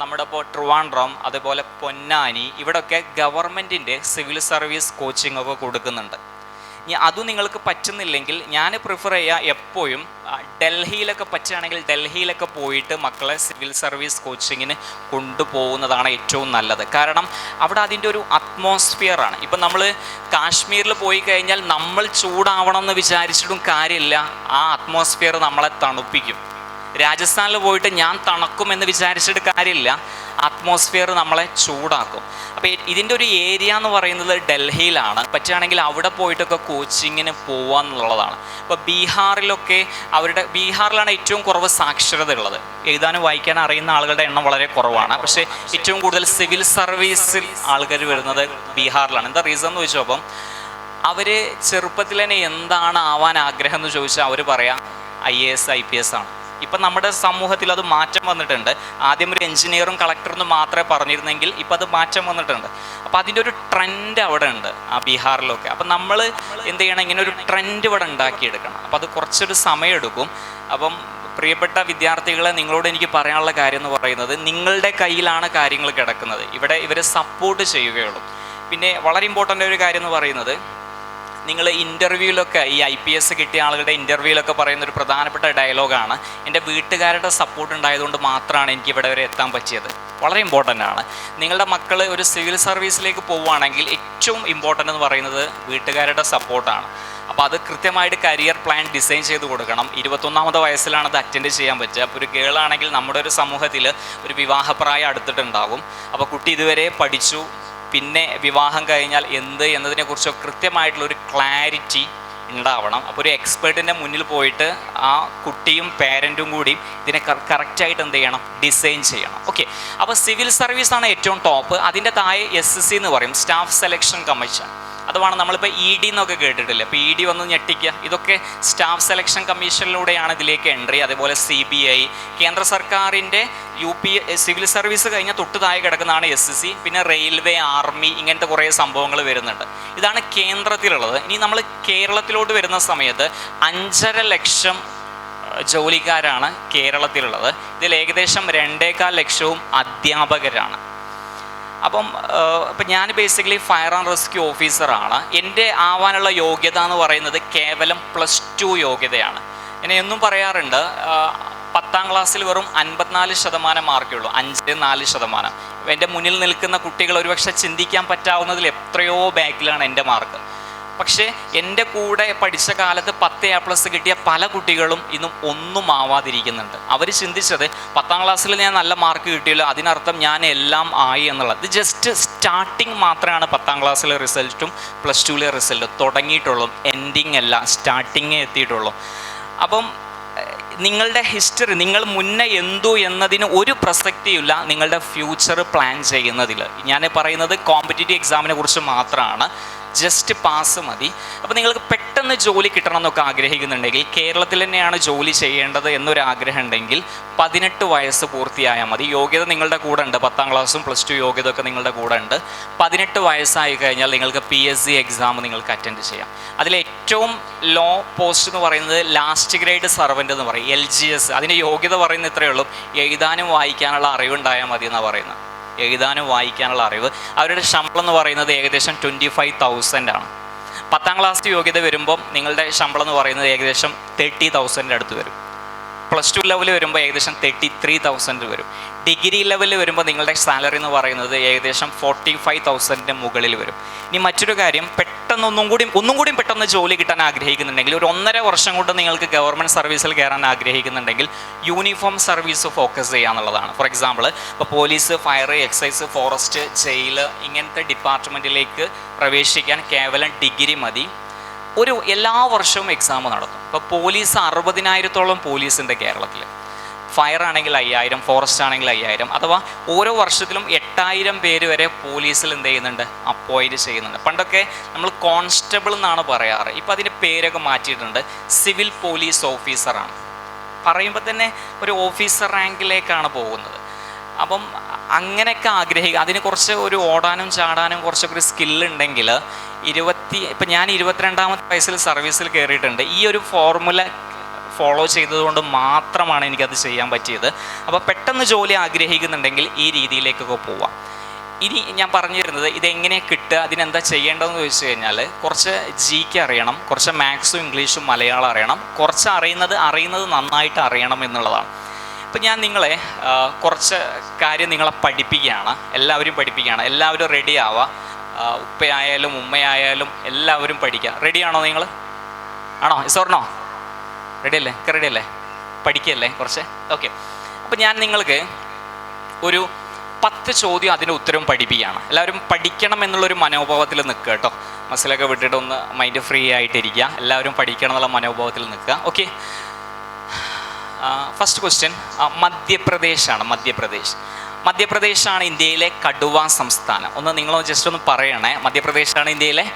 നമ്മുടെ ഇപ്പോൾ ട്രിവാൻഡ്രം അതുപോലെ പൊന്നാനി ഇവിടെയൊക്കെ ഗവൺമെന്റിന്റെ സിവിൽ സർവീസ് കോച്ചിങ് ഒക്കെ കൊടുക്കുന്നുണ്ട്. അതും നിങ്ങൾക്ക് പറ്റുന്നില്ലെങ്കിൽ ഞാൻ പ്രിഫർ ചെയ്യുക എപ്പോഴും ഡൽഹിയിലൊക്കെ പറ്റുകയാണെങ്കിൽ ഡൽഹിയിലൊക്കെ പോയിട്ട് മക്കളെ സിവിൽ സർവീസ് കോച്ചിങ്ങിന് കൊണ്ടുപോകുന്നതാണ് ഏറ്റവും നല്ലത്. കാരണം അവിടെ അതിന്റെ ഒരു അറ്റ്മോസ്ഫിയറാണ് ഇപ്പം നമ്മൾ കാശ്മീരിൽ പോയി കഴിഞ്ഞാൽ നമ്മൾ ചൂടാവണം എന്ന് വിചാരിച്ചിട്ടും കാര്യമില്ല. ആ അറ്റ്മോസ്ഫിയർ നമ്മളെ തണുപ്പിക്കും. രാജസ്ഥാനിൽ പോയിട്ട് ഞാൻ തണുക്കുമെന്ന് വിചാരിച്ചിട്ട് കാര്യമില്ല. അറ്റ്മോസ്ഫിയർ നമ്മളെ ചൂടാക്കും. അപ്പോൾ ഇതിന്റെ ഒരു ഏരിയ എന്ന് പറയുന്നത് ഡൽഹിയിലാണ്. പറ്റുകയാണെങ്കിൽ അവിടെ പോയിട്ടൊക്കെ കോച്ചിങ്ങിന് പോവാന്നുള്ളതാണ് ഇപ്പോൾ ബീഹാറിലൊക്കെ അവരുടെ ബീഹാറിലാണ് ഏറ്റവും കുറവ് സാക്ഷരത ഉള്ളത്. എഴുതാനും വായിക്കാനും അറിയുന്ന ആളുകളുടെ എണ്ണം വളരെ കുറവാണ്. പക്ഷേ ഏറ്റവും കൂടുതൽ സിവിൽ സർവീസിൽ ആൾക്കാർ വരുന്നത് ബീഹാറിലാണ്. എന്താ റീസൺ എന്ന് ചോദിച്ചപ്പം അവർ ചെറുപ്പത്തിൽ തന്നെ എന്താണ് ആവാൻ ആഗ്രഹം എന്ന് ചോദിച്ചാൽ അവർ പറയാം I A S I P S ആണ്. ഇപ്പം നമ്മുടെ സമൂഹത്തിൽ അത് മാറ്റം വന്നിട്ടുണ്ട്. ആദ്യം ഒരു എഞ്ചിനീയറും എന്ന് മാത്രമേ പറഞ്ഞിരുന്നെങ്കിൽ ഇപ്പം അത് മാറ്റം വന്നിട്ടുണ്ട്. അപ്പം അതിന്റെ ഒരു ട്രെൻഡ് അവിടെ ഉണ്ട് ആ ബീഹാറിലൊക്കെ. അപ്പം നമ്മൾ എന്ത് ചെയ്യണം? ഇങ്ങനെ ഒരു ട്രെൻഡ് ഇവിടെ ഉണ്ടാക്കിയെടുക്കണം. അപ്പം അത് കുറച്ചൊരു സമയമെടുക്കും. അപ്പം പ്രിയപ്പെട്ട വിദ്യാർത്ഥികളെ നിങ്ങളോട് എനിക്ക് പറയാനുള്ള കാര്യം എന്ന് പറയുന്നത് നിങ്ങളുടെ കയ്യിലാണ് കാര്യങ്ങൾ കിടക്കുന്നത്. ഇവിടെ ഇവരെ സപ്പോർട്ട് ചെയ്യുകയുള്ളൂ. പിന്നെ വളരെ ഇമ്പോർട്ടന്റ് ഒരു കാര്യം എന്ന് പറയുന്നത് നിങ്ങൾ ഇന്റർവ്യൂവിലൊക്കെ ഈ ഐ പി എസ് കിട്ടിയ ആളുകളുടെ ഇന്റർവ്യൂവിലൊക്കെ പറയുന്ന ഒരു പ്രധാനപ്പെട്ട ഡയലോഗാണ് എന്റെ വീട്ടുകാരുടെ സപ്പോർട്ട് ഉണ്ടായതുകൊണ്ട് മാത്രമാണ് എനിക്ക് ഇവിടെ വരെ എത്താൻ പറ്റിയത്. വളരെ ഇമ്പോർട്ടന്റ് ആണ്. നിങ്ങളുടെ മക്കൾ ഒരു സിവിൽ സർവീസിലേക്ക് പോവുകയാണെങ്കിൽ ഏറ്റവും ഇമ്പോർട്ടന്റ് എന്ന് പറയുന്നത് വീട്ടുകാരുടെ സപ്പോർട്ടാണ് അപ്പോൾ അത് കൃത്യമായിട്ട് കരിയർ പ്ലാൻ ഡിസൈൻ ചെയ്ത് കൊടുക്കണം. ഇരുപത്തൊന്നാമത്തെ വയസ്സിലാണ് അത് അറ്റൻഡ് ചെയ്യാൻ പറ്റുക. അപ്പോൾ ഒരു ഗേൾ ആണെങ്കിൽ നമ്മുടെ ഒരു സമൂഹത്തിൽ ഒരു വിവാഹപ്രായം അടുത്തിട്ടുണ്ടാകും. അപ്പോൾ കുട്ടി ഇതുവരെ പഠിച്ചു. പിന്നെ വിവാഹം കഴിഞ്ഞാൽ എന്ത് എന്നതിനെക്കുറിച്ച് കൃത്യമായിട്ടുള്ള ഒരു ക്ലാരിറ്റി ഉണ്ടാവണം. അപ്പോൾ ഒരു എക്സ്പേർട്ടിന്റെ മുന്നിൽ പോയിട്ട് ആ കുട്ടിയും പേരന്റും കൂടി ഇതിനെ കറക്റ്റായിട്ട് എന്ത് ചെയ്യണം? ഡിസൈൻ ചെയ്യണം. ഓക്കെ അപ്പോൾ സിവിൽ സർവീസാണ് ഏറ്റവും ടോപ്പ് അതിന്റെ താഴെ എസ് എന്ന് പറയും. സ്റ്റാഫ് സെലക്ഷൻ കമ്മീഷൻ അതുമാണ് നമ്മളിപ്പോൾ ഇ ഡി എന്നൊക്കെ കേട്ടിട്ടില്ല? അപ്പോൾ ഇ ഡി വന്ന് ഞെട്ടിക്കുക. ഇതൊക്കെ സ്റ്റാഫ് സെലക്ഷൻ കമ്മീഷനിലൂടെയാണ് ഇതിലേക്ക് എൻട്രി. അതേപോലെ സി ബി ഐ കേന്ദ്ര സർക്കാരിന്റെ യു പി സിവിൽ സർവീസ് കഴിഞ്ഞ തൊട്ട് താഴെ കിടക്കുന്നതാണ് എസ് എസ് സി പിന്നെ റെയിൽവേ ആർമി ഇങ്ങനത്തെ കുറേ സംഭവങ്ങൾ വരുന്നുണ്ട്. ഇതാണ് കേന്ദ്രത്തിലുള്ളത്. ഇനി നമ്മൾ കേരളത്തിലോട്ട് വരുന്ന സമയത്ത് അഞ്ചര ലക്ഷം ജോലിക്കാരാണ് കേരളത്തിലുള്ളത്. ഇതിൽ ഏകദേശം രണ്ടേകാൽ ലക്ഷവും അധ്യാപകരാണ്. അപ്പം ഇപ്പം ഞാൻ ബേസിക്കലി ഫയർ ആൻഡ് റെസ്ക്യൂ ഓഫീസറാണ് എന്റെ ആവാനുള്ള യോഗ്യത എന്ന് പറയുന്നത് കേവലം പ്ലസ് ടു യോഗ്യതയാണ്. ഇനി എന്നും പറയാറുണ്ട് പത്താം ക്ലാസ്സിൽ വെറും അൻപത്തിനാല് ശതമാനം മാർക്കേ ഉള്ളൂ. അഞ്ച് നാല് ശതമാനം. എന്റെ മുന്നിൽ നിൽക്കുന്ന കുട്ടികൾ ഒരുപക്ഷെ ചിന്തിക്കാൻ പറ്റാവുന്നതിൽ എത്രയോ ബാക്കിലാണ് എന്റെ മാർക്ക് പക്ഷേ എന്റെ കൂടെ പഠിച്ച കാലത്ത് പത്ത് എ പ്ലസ് കിട്ടിയ പല കുട്ടികളും ഇന്നും ഒന്നും ആവാതിരിക്കുന്നുണ്ട്. അവർ ചിന്തിച്ചത് പത്താം ക്ലാസ്സിൽ ഞാൻ നല്ല മാർക്ക് കിട്ടിയല്ലോ അതിനർത്ഥം ഞാൻ എല്ലാം ആയി എന്നുള്ളത്. ഇത് ജസ്റ്റ് സ്റ്റാർട്ടിങ് മാത്രമാണ് പത്താം ക്ലാസ്സിലെ റിസൾട്ടും പ്ലസ് ടുവിലെ റിസൾട്ടും തുടങ്ങിയിട്ടുള്ളൂ എൻഡിങ് അല്ല സ്റ്റാർട്ടിങ്ങേ എത്തിയിട്ടുള്ളൂ. അപ്പം നിങ്ങളുടെ ഹിസ്റ്ററി നിങ്ങൾ മുന്നേ എന്തു എന്നതിന് ഒരു പ്രസക്തിയില്ല നിങ്ങളുടെ ഫ്യൂച്ചർ പ്ലാൻ ചെയ്യുന്നതിൽ. ഞാൻ പറയുന്നത് കോമ്പറ്റേറ്റീവ് എക്സാമിനെ കുറിച്ച് മാത്രമാണ്. ജസ്റ്റ് പാസ് മതി. അപ്പോൾ നിങ്ങൾക്ക് പെട്ടെന്ന് ജോലി കിട്ടണം എന്നൊക്കെ ആഗ്രഹിക്കുന്നുണ്ടെങ്കിൽ കേരളത്തിൽ തന്നെയാണ് ജോലി ചെയ്യേണ്ടത് എന്നൊരു ആഗ്രഹം ഉണ്ടെങ്കിൽ പതിനെട്ട് വയസ്സ് പൂർത്തിയായാൽ മതി. യോഗ്യത നിങ്ങളുടെ കൂടെ ഉണ്ട്. പത്താം ക്ലാസ്സും പ്ലസ് ടു യോഗ്യത ഒക്കെ നിങ്ങളുടെ കൂടെ ഉണ്ട്. പതിനെട്ട് വയസ്സായി കഴിഞ്ഞാൽ നിങ്ങൾക്ക് പി എസ് സി എക്സാം നിങ്ങൾക്ക് അറ്റൻഡ് ചെയ്യാം. അതിൽ ഏറ്റവും ലോ പോസ്റ്റ് എന്ന് പറയുന്നത് ലാസ്റ്റ് ഗ്രേഡ് സർവന്റ് എന്ന് പറയും. എൽ ജി എസ് അതിന്റെ യോഗ്യത പറയുന്നത് ഇത്രയേ ഉള്ളൂ. എഴുതാനും വായിക്കാനുള്ള അറിവുണ്ടായാൽ മതി എന്നാണ് പറയുന്നത്. എഴുതാനും വായിക്കാനുള്ള അറിവ്. അവരുടെ ശമ്പളം എന്ന് പറയുന്നത് ഏകദേശം ട്വന്റി ഫൈവ് തൗസൻഡ് ആണ്. പത്താം ക്ലാസ് യോഗ്യത വരുമ്പം നിങ്ങളുടെ ശമ്പളം എന്ന് പറയുന്നത് ഏകദേശം തേർട്ടി തൗസൻഡിന്റെ അടുത്ത് വരും. പ്ലസ് ടു ലെവൽ വരുമ്പോൾ ഏകദേശം തേർട്ടി ത്രീ തൗസൻഡ് വരും. ഡിഗ്രി ലെവലിൽ വരുമ്പോൾ നിങ്ങളുടെ സാലറി എന്ന് പറയുന്നത് ഏകദേശം ഫോർട്ടി ഫൈവ് തൗസൻഡിന്റെ മുകളിൽ വരും. ഇനി മറ്റൊരു കാര്യം പെട്ടെന്ന് ഒന്നും കൂടി ഒന്നും കൂടി പെട്ടെന്ന് ജോലി കിട്ടാൻ ആഗ്രഹിക്കുന്നുണ്ടെങ്കിൽ ഒരു ഒന്നര വർഷം കൊണ്ട് നിങ്ങൾക്ക് ഗവൺമെന്റ് സർവീസിൽ കയറാൻ ആഗ്രഹിക്കുന്നുണ്ടെങ്കിൽ യൂണിഫോം സർവീസ് ഫോക്കസ് ചെയ്യുക എന്നുള്ളതാണ്. ഫോർ എക്സാമ്പിൾ ഇപ്പോൾ police fire excise forest jail ഇങ്ങനത്തെ ഡിപ്പാർട്ട്മെന്റിലേക്ക് പ്രവേശിക്കാൻ കേവലം ഡിഗ്രി മതി. ഒരു എല്ലാ വർഷവും എക്സാം നടത്തും. ഇപ്പോൾ പോലീസ് അറുപതിനായിരത്തോളം പോലീസ് ഉണ്ട് കേരളത്തിൽ ഫയർ ആണെങ്കിൽ അയ്യായിരം ഫോറസ്റ്റ് ആണെങ്കിൽ അയ്യായിരം അഥവാ ഓരോ വർഷത്തിലും എട്ടായിരം പേര് വരെ പോലീസിൽ എന്ത് ചെയ്യുന്നുണ്ട്? അപ്പോയിന്റ് ചെയ്യുന്നുണ്ട്. പണ്ടൊക്കെ നമ്മൾ കോൺസ്റ്റബിൾ എന്നാണ് പറയാറ്. ഇപ്പം അതിന്റെ പേരൊക്കെ മാറ്റിയിട്ടുണ്ട്. സിവിൽ പോലീസ് ഓഫീസറാണ് പറയുമ്പോൾ തന്നെ ഒരു ഓഫീസർ റാങ്കിലേക്കാണ് പോകുന്നത്. അപ്പം അങ്ങനെയൊക്കെ ആഗ്രഹിക്കുക അതിന് കുറച്ച് ഒരു ഓടാനും ചാടാനും കുറച്ചൊക്കെ ഒരു സ്കില്ലുണ്ടെങ്കിൽ ഇരുപത്തി ഇപ്പം ഞാൻ ഇരുപത്തിരണ്ടാമത്തെ വയസ്സിൽ സർവീസിൽ കയറിയിട്ടുണ്ട്. ഈ ഒരു ഫോർമുല ഫോളോ ചെയ്തതുകൊണ്ട് മാത്രമാണ് എനിക്കത് ചെയ്യാൻ പറ്റിയത്. അപ്പോൾ പെട്ടെന്ന് ജോലി ആഗ്രഹിക്കുന്നുണ്ടെങ്കിൽ ഈ രീതിയിലേക്കൊക്കെ പോവാം. ഇനി ഞാൻ പറഞ്ഞു തരുന്നത് ഇതെങ്ങനെ കിട്ടുക അതിനെന്താ ചെയ്യേണ്ടതെന്ന് ചോദിച്ചു കഴിഞ്ഞാൽ കുറച്ച് ജി കെ അറിയണം കുറച്ച് മാത്സും ഇംഗ്ലീഷും മലയാളം അറിയണം. കുറച്ച് അറിയുന്നത് അറിയുന്നത് നന്നായിട്ട് അറിയണം എന്നുള്ളതാണ്. ഇപ്പം ഞാൻ നിങ്ങളെ കുറച്ച് കാര്യം നിങ്ങളെ പഠിപ്പിക്കുകയാണ്. എല്ലാവരും പഠിപ്പിക്കുകയാണ്. എല്ലാവരും റെഡി ആവുക ഉപ്പയായാലും ഉമ്മയായാലും എല്ലാവരും പഠിക്കുക റെഡിയാണോ നിങ്ങൾ ആണോ? ഇസോർണോ റെഡി അല്ലേ? റെഡി അല്ലേ? പഠിക്കല്ലേ കുറച്ച്? ഓക്കെ അപ്പം ഞാൻ നിങ്ങൾക്ക് ഒരു പത്ത് ചോദ്യം അതിന്റെ ഉത്തരവും പഠിപ്പിക്കുകയാണ്. എല്ലാവരും പഠിക്കണം എന്നുള്ളൊരു മനോഭാവത്തിൽ നിൽക്കുക കേട്ടോ. മസിലൊക്കെ വിട്ടിട്ട് ഒന്ന് മൈൻഡ് ഫ്രീ ആയിട്ടിരിക്കുക. എല്ലാവരും പഠിക്കണം എന്നുള്ള മനോഭാവത്തിൽ നിൽക്കുക. ഓക്കെ ഫസ്റ്റ് ക്വസ്റ്റ്യൻ മധ്യപ്രദേശാണ് മധ്യപ്രദേശ്. മധ്യപ്രദേശാണ് ഇന്ത്യയിലെ കടുവ സംസ്ഥാനം. ഒന്ന് നിങ്ങൾ ജസ്റ്റ് ഒന്ന് പറയണേ. മധ്യപ്രദേശാണ് ഇന്ത്യയിലെ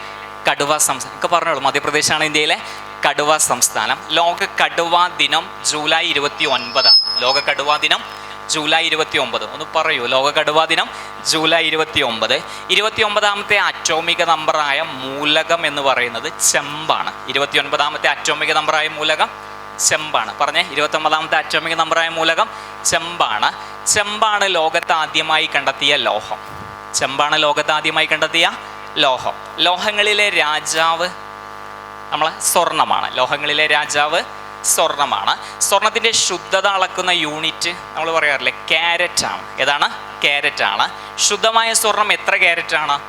കടുവ സംസ്ഥാനം. ഒക്കെ പറഞ്ഞോളൂ. മധ്യപ്രദേശാണ് ഇന്ത്യയിലെ കടുവ സംസ്ഥാനം. ലോക കടുവ ദിനം ജൂലൈ ഇരുപത്തി ഒൻപതാണ് ലോക കടുവ ദിനം ജൂലൈ ഇരുപത്തി ഒമ്പത് ഒന്ന് പറയൂ. ലോക കടുവ ദിനം ജൂലൈ ഇരുപത്തി ഒമ്പത് ഇരുപത്തി ഒമ്പതാമത്തെ അറ്റോമിക നമ്പറായ മൂലകം എന്ന് പറയുന്നത് ചെമ്പാണ്. ഇരുപത്തി ഒൻപതാമത്തെ അറ്റോമിക നമ്പറായ മൂലകം ചെമ്പാണ്. പറഞ്ഞേ ഇരുപത്തൊമ്പതാമത്തെ അറ്റോമിക് നമ്പറായ മൂലകം ചെമ്പാണ്. ചെമ്പാണ് ലോകത്ത് ആദ്യമായി കണ്ടെത്തിയ ലോഹം. ചെമ്പാണ് ലോകത്ത് ആദ്യമായി കണ്ടെത്തിയ ലോഹം. ലോഹങ്ങളിലെ രാജാവ് നമ്മളെ സ്വർണമാണ്. ലോഹങ്ങളിലെ രാജാവ് സ്വർണമാണ്. സ്വർണത്തിന്റെ ശുദ്ധത അളക്കുന്ന യൂണിറ്റ് നമ്മൾ പറയാറില്ലേ ക്യാരറ്റ് ആണ് ഏതാണ്? ക്യാരറ്റ് ആണ് ശുദ്ധമായ സ്വർണം എത്ര ക്യാരറ്റ് ആണ്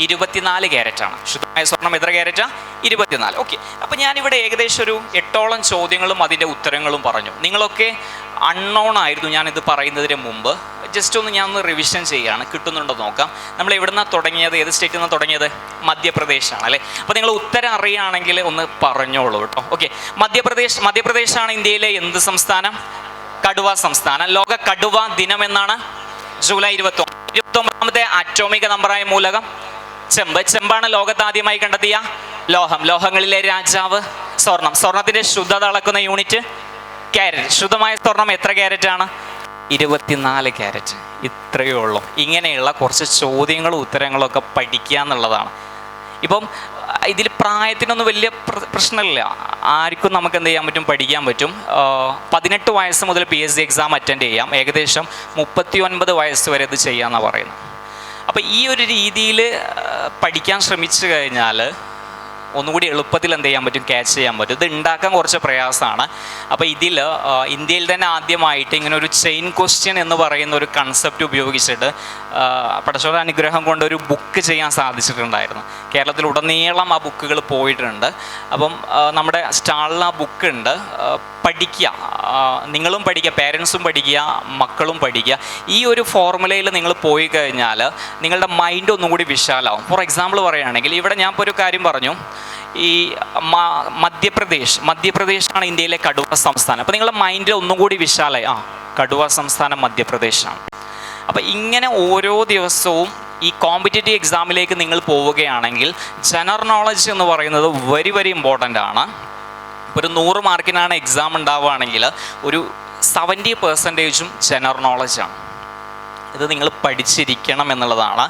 ഇരുപത്തിനാല് ക്യാരറ്റ് ആണ് ശുദ്ധമായ സ്വർണം എത്ര ക്യാരറ്റാ? ഇരുപത്തിനാല്. ഓക്കെ. അപ്പം ഞാനിവിടെ ഏകദേശം ഒരു എട്ടോളം ചോദ്യങ്ങളും അതിന്റെ ഉത്തരങ്ങളും പറഞ്ഞു. നിങ്ങളൊക്കെ അൺനോൺ ആയിരുന്നു ഞാനിത് പറയുന്നതിന് മുമ്പ്. ജസ്റ്റ് ഒന്ന് ഞാൻ ഒന്ന് റിവിഷൻ ചെയ്യുകയാണ് കിട്ടുന്നുണ്ടോ നോക്കാം. നമ്മൾ എവിടെ നിന്നാണ് തുടങ്ങിയത്? ഏത് സ്റ്റേറ്റിൽ നിന്നാണ് തുടങ്ങിയത്? മധ്യപ്രദേശാണ് അല്ലേ? അപ്പോൾ നിങ്ങൾ ഉത്തരം അറിയുകയാണെങ്കിൽ ഒന്ന് പറഞ്ഞോളൂ കേട്ടോ. ഓക്കെ. മധ്യപ്രദേശ് മധ്യപ്രദേശാണ് ഇന്ത്യയിലെ എന്ത് സംസ്ഥാനം? കടുവ സംസ്ഥാനം. ലോക കടുവ ദിനം എന്നാണ് ജൂലൈ ഇരുപത്തി ഇരുപത്തൊമ്പതാമത്തെ അറ്റോമിക നമ്പറായ മൂലകം? ചെമ്പ്. ചെമ്പാണ് ലോകത്ത് ആദ്യമായി കണ്ടെത്തിയ ലോഹം. ലോഹങ്ങളിലെ രാജാവ് സ്വർണം. സ്വർണത്തിന്റെ ശുദ്ധത അളക്കുന്ന യൂണിറ്റ് ക്യാരറ്റ്. ശുദ്ധമായ സ്വർണം എത്ര ക്യാരറ്റ് ആണ്? ഇരുപത്തിനാല് ക്യാരറ്റ്. ഇത്രയേ ഉള്ളൂ. ഇങ്ങനെയുള്ള കുറച്ച് ചോദ്യങ്ങളും ഉത്തരങ്ങളും ഒക്കെ പഠിക്കുക എന്നുള്ളതാണ്. ഇപ്പം ഇതിൽ പ്രായത്തിനൊന്നും വലിയ പ്ര- പ്രശ്നമില്ല. ആർക്കും നമുക്ക് എന്ത് ചെയ്യാൻ പറ്റും? പഠിക്കാൻ പറ്റും. പതിനെട്ട് വയസ്സ് മുതൽ P S C exam attend ചെയ്യാം. ഏകദേശം മുപ്പത്തി ഒൻപത് വയസ്സ് വരെ ഇത് ചെയ്യാമെന്നാണ് പറയുന്നത്. അപ്പോൾ ഈ ഒരു രീതിയിൽ പഠിക്കാൻ ശ്രമിച്ചു കഴിഞ്ഞാൽ ഒന്നുകൂടി എളുപ്പത്തിൽ എന്ത് ചെയ്യാൻ പറ്റും ക്യാച്ച് ചെയ്യാൻ പറ്റും. ഇത് ഉണ്ടാക്കാൻ കുറച്ച് പ്രയാസമാണ്. അപ്പോൾ ഇതിൽ ഇന്ത്യയിൽ തന്നെ ആദ്യമായിട്ട് ഇങ്ങനെ ഒരു ചെയിൻ ക്വസ്റ്റ്യൻ എന്ന് പറയുന്ന ഒരു കൺസെപ്റ്റ് ഉപയോഗിച്ചിട്ട് പടശോധ അനുഗ്രഹം കൊണ്ട് ഒരു ബുക്ക് ചെയ്യാൻ സാധിച്ചിട്ടുണ്ടായിരുന്നു. കേരളത്തിൽ ഉടനീളം ആ ബുക്കുകൾ പോയിട്ടുണ്ട്. അപ്പം നമ്മുടെ സ്റ്റാളിൽ ആ ബുക്ക് ഉണ്ട്. പഠിക്കുക. നിങ്ങളും പഠിക്കുക പേരൻസും പഠിക്കുക മക്കളും പഠിക്കുക. ഈ ഒരു ഫോർമുലയിൽ നിങ്ങൾ പോയി കഴിഞ്ഞാൽ നിങ്ങളുടെ മൈൻഡ് ഒന്നും കൂടി വിശാലാവും. ഫോർ എക്സാമ്പിൾ പറയുകയാണെങ്കിൽ ഇവിടെ ഞാൻ ഇപ്പോൾ ഒരു കാര്യം പറഞ്ഞു. ഈ മധ്യപ്രദേശ്. മധ്യപ്രദേശാണ് ഇന്ത്യയിലെ കടുവ സംസ്ഥാനം. അപ്പോൾ നിങ്ങളുടെ മൈൻഡിൽ ഒന്നും കൂടി വിശാലായി. ആ കടുവ സംസ്ഥാനം മധ്യപ്രദേശാണ്. അപ്പോൾ ഇങ്ങനെ ഓരോ ദിവസവും ഈ കോമ്പറ്റേറ്റീവ് എക്സാമിലേക്ക് നിങ്ങൾ പോവുകയാണെങ്കിൽ ജനറൽ നോളജ് എന്ന് പറയുന്നത് വെരി വെരി ഇമ്പോർട്ടന്റ് ആണ്. ഒരു നൂറ് മാർക്കിനാണ് എക്സാം ഉണ്ടാവുകയാണെങ്കിൽ ഒരു സെവന്റി പെർസെന്റേജും ജനറൽ നോളജാണ് ഇത് നിങ്ങൾ പഠിച്ചിരിക്കണം എന്നുള്ളതാണ്.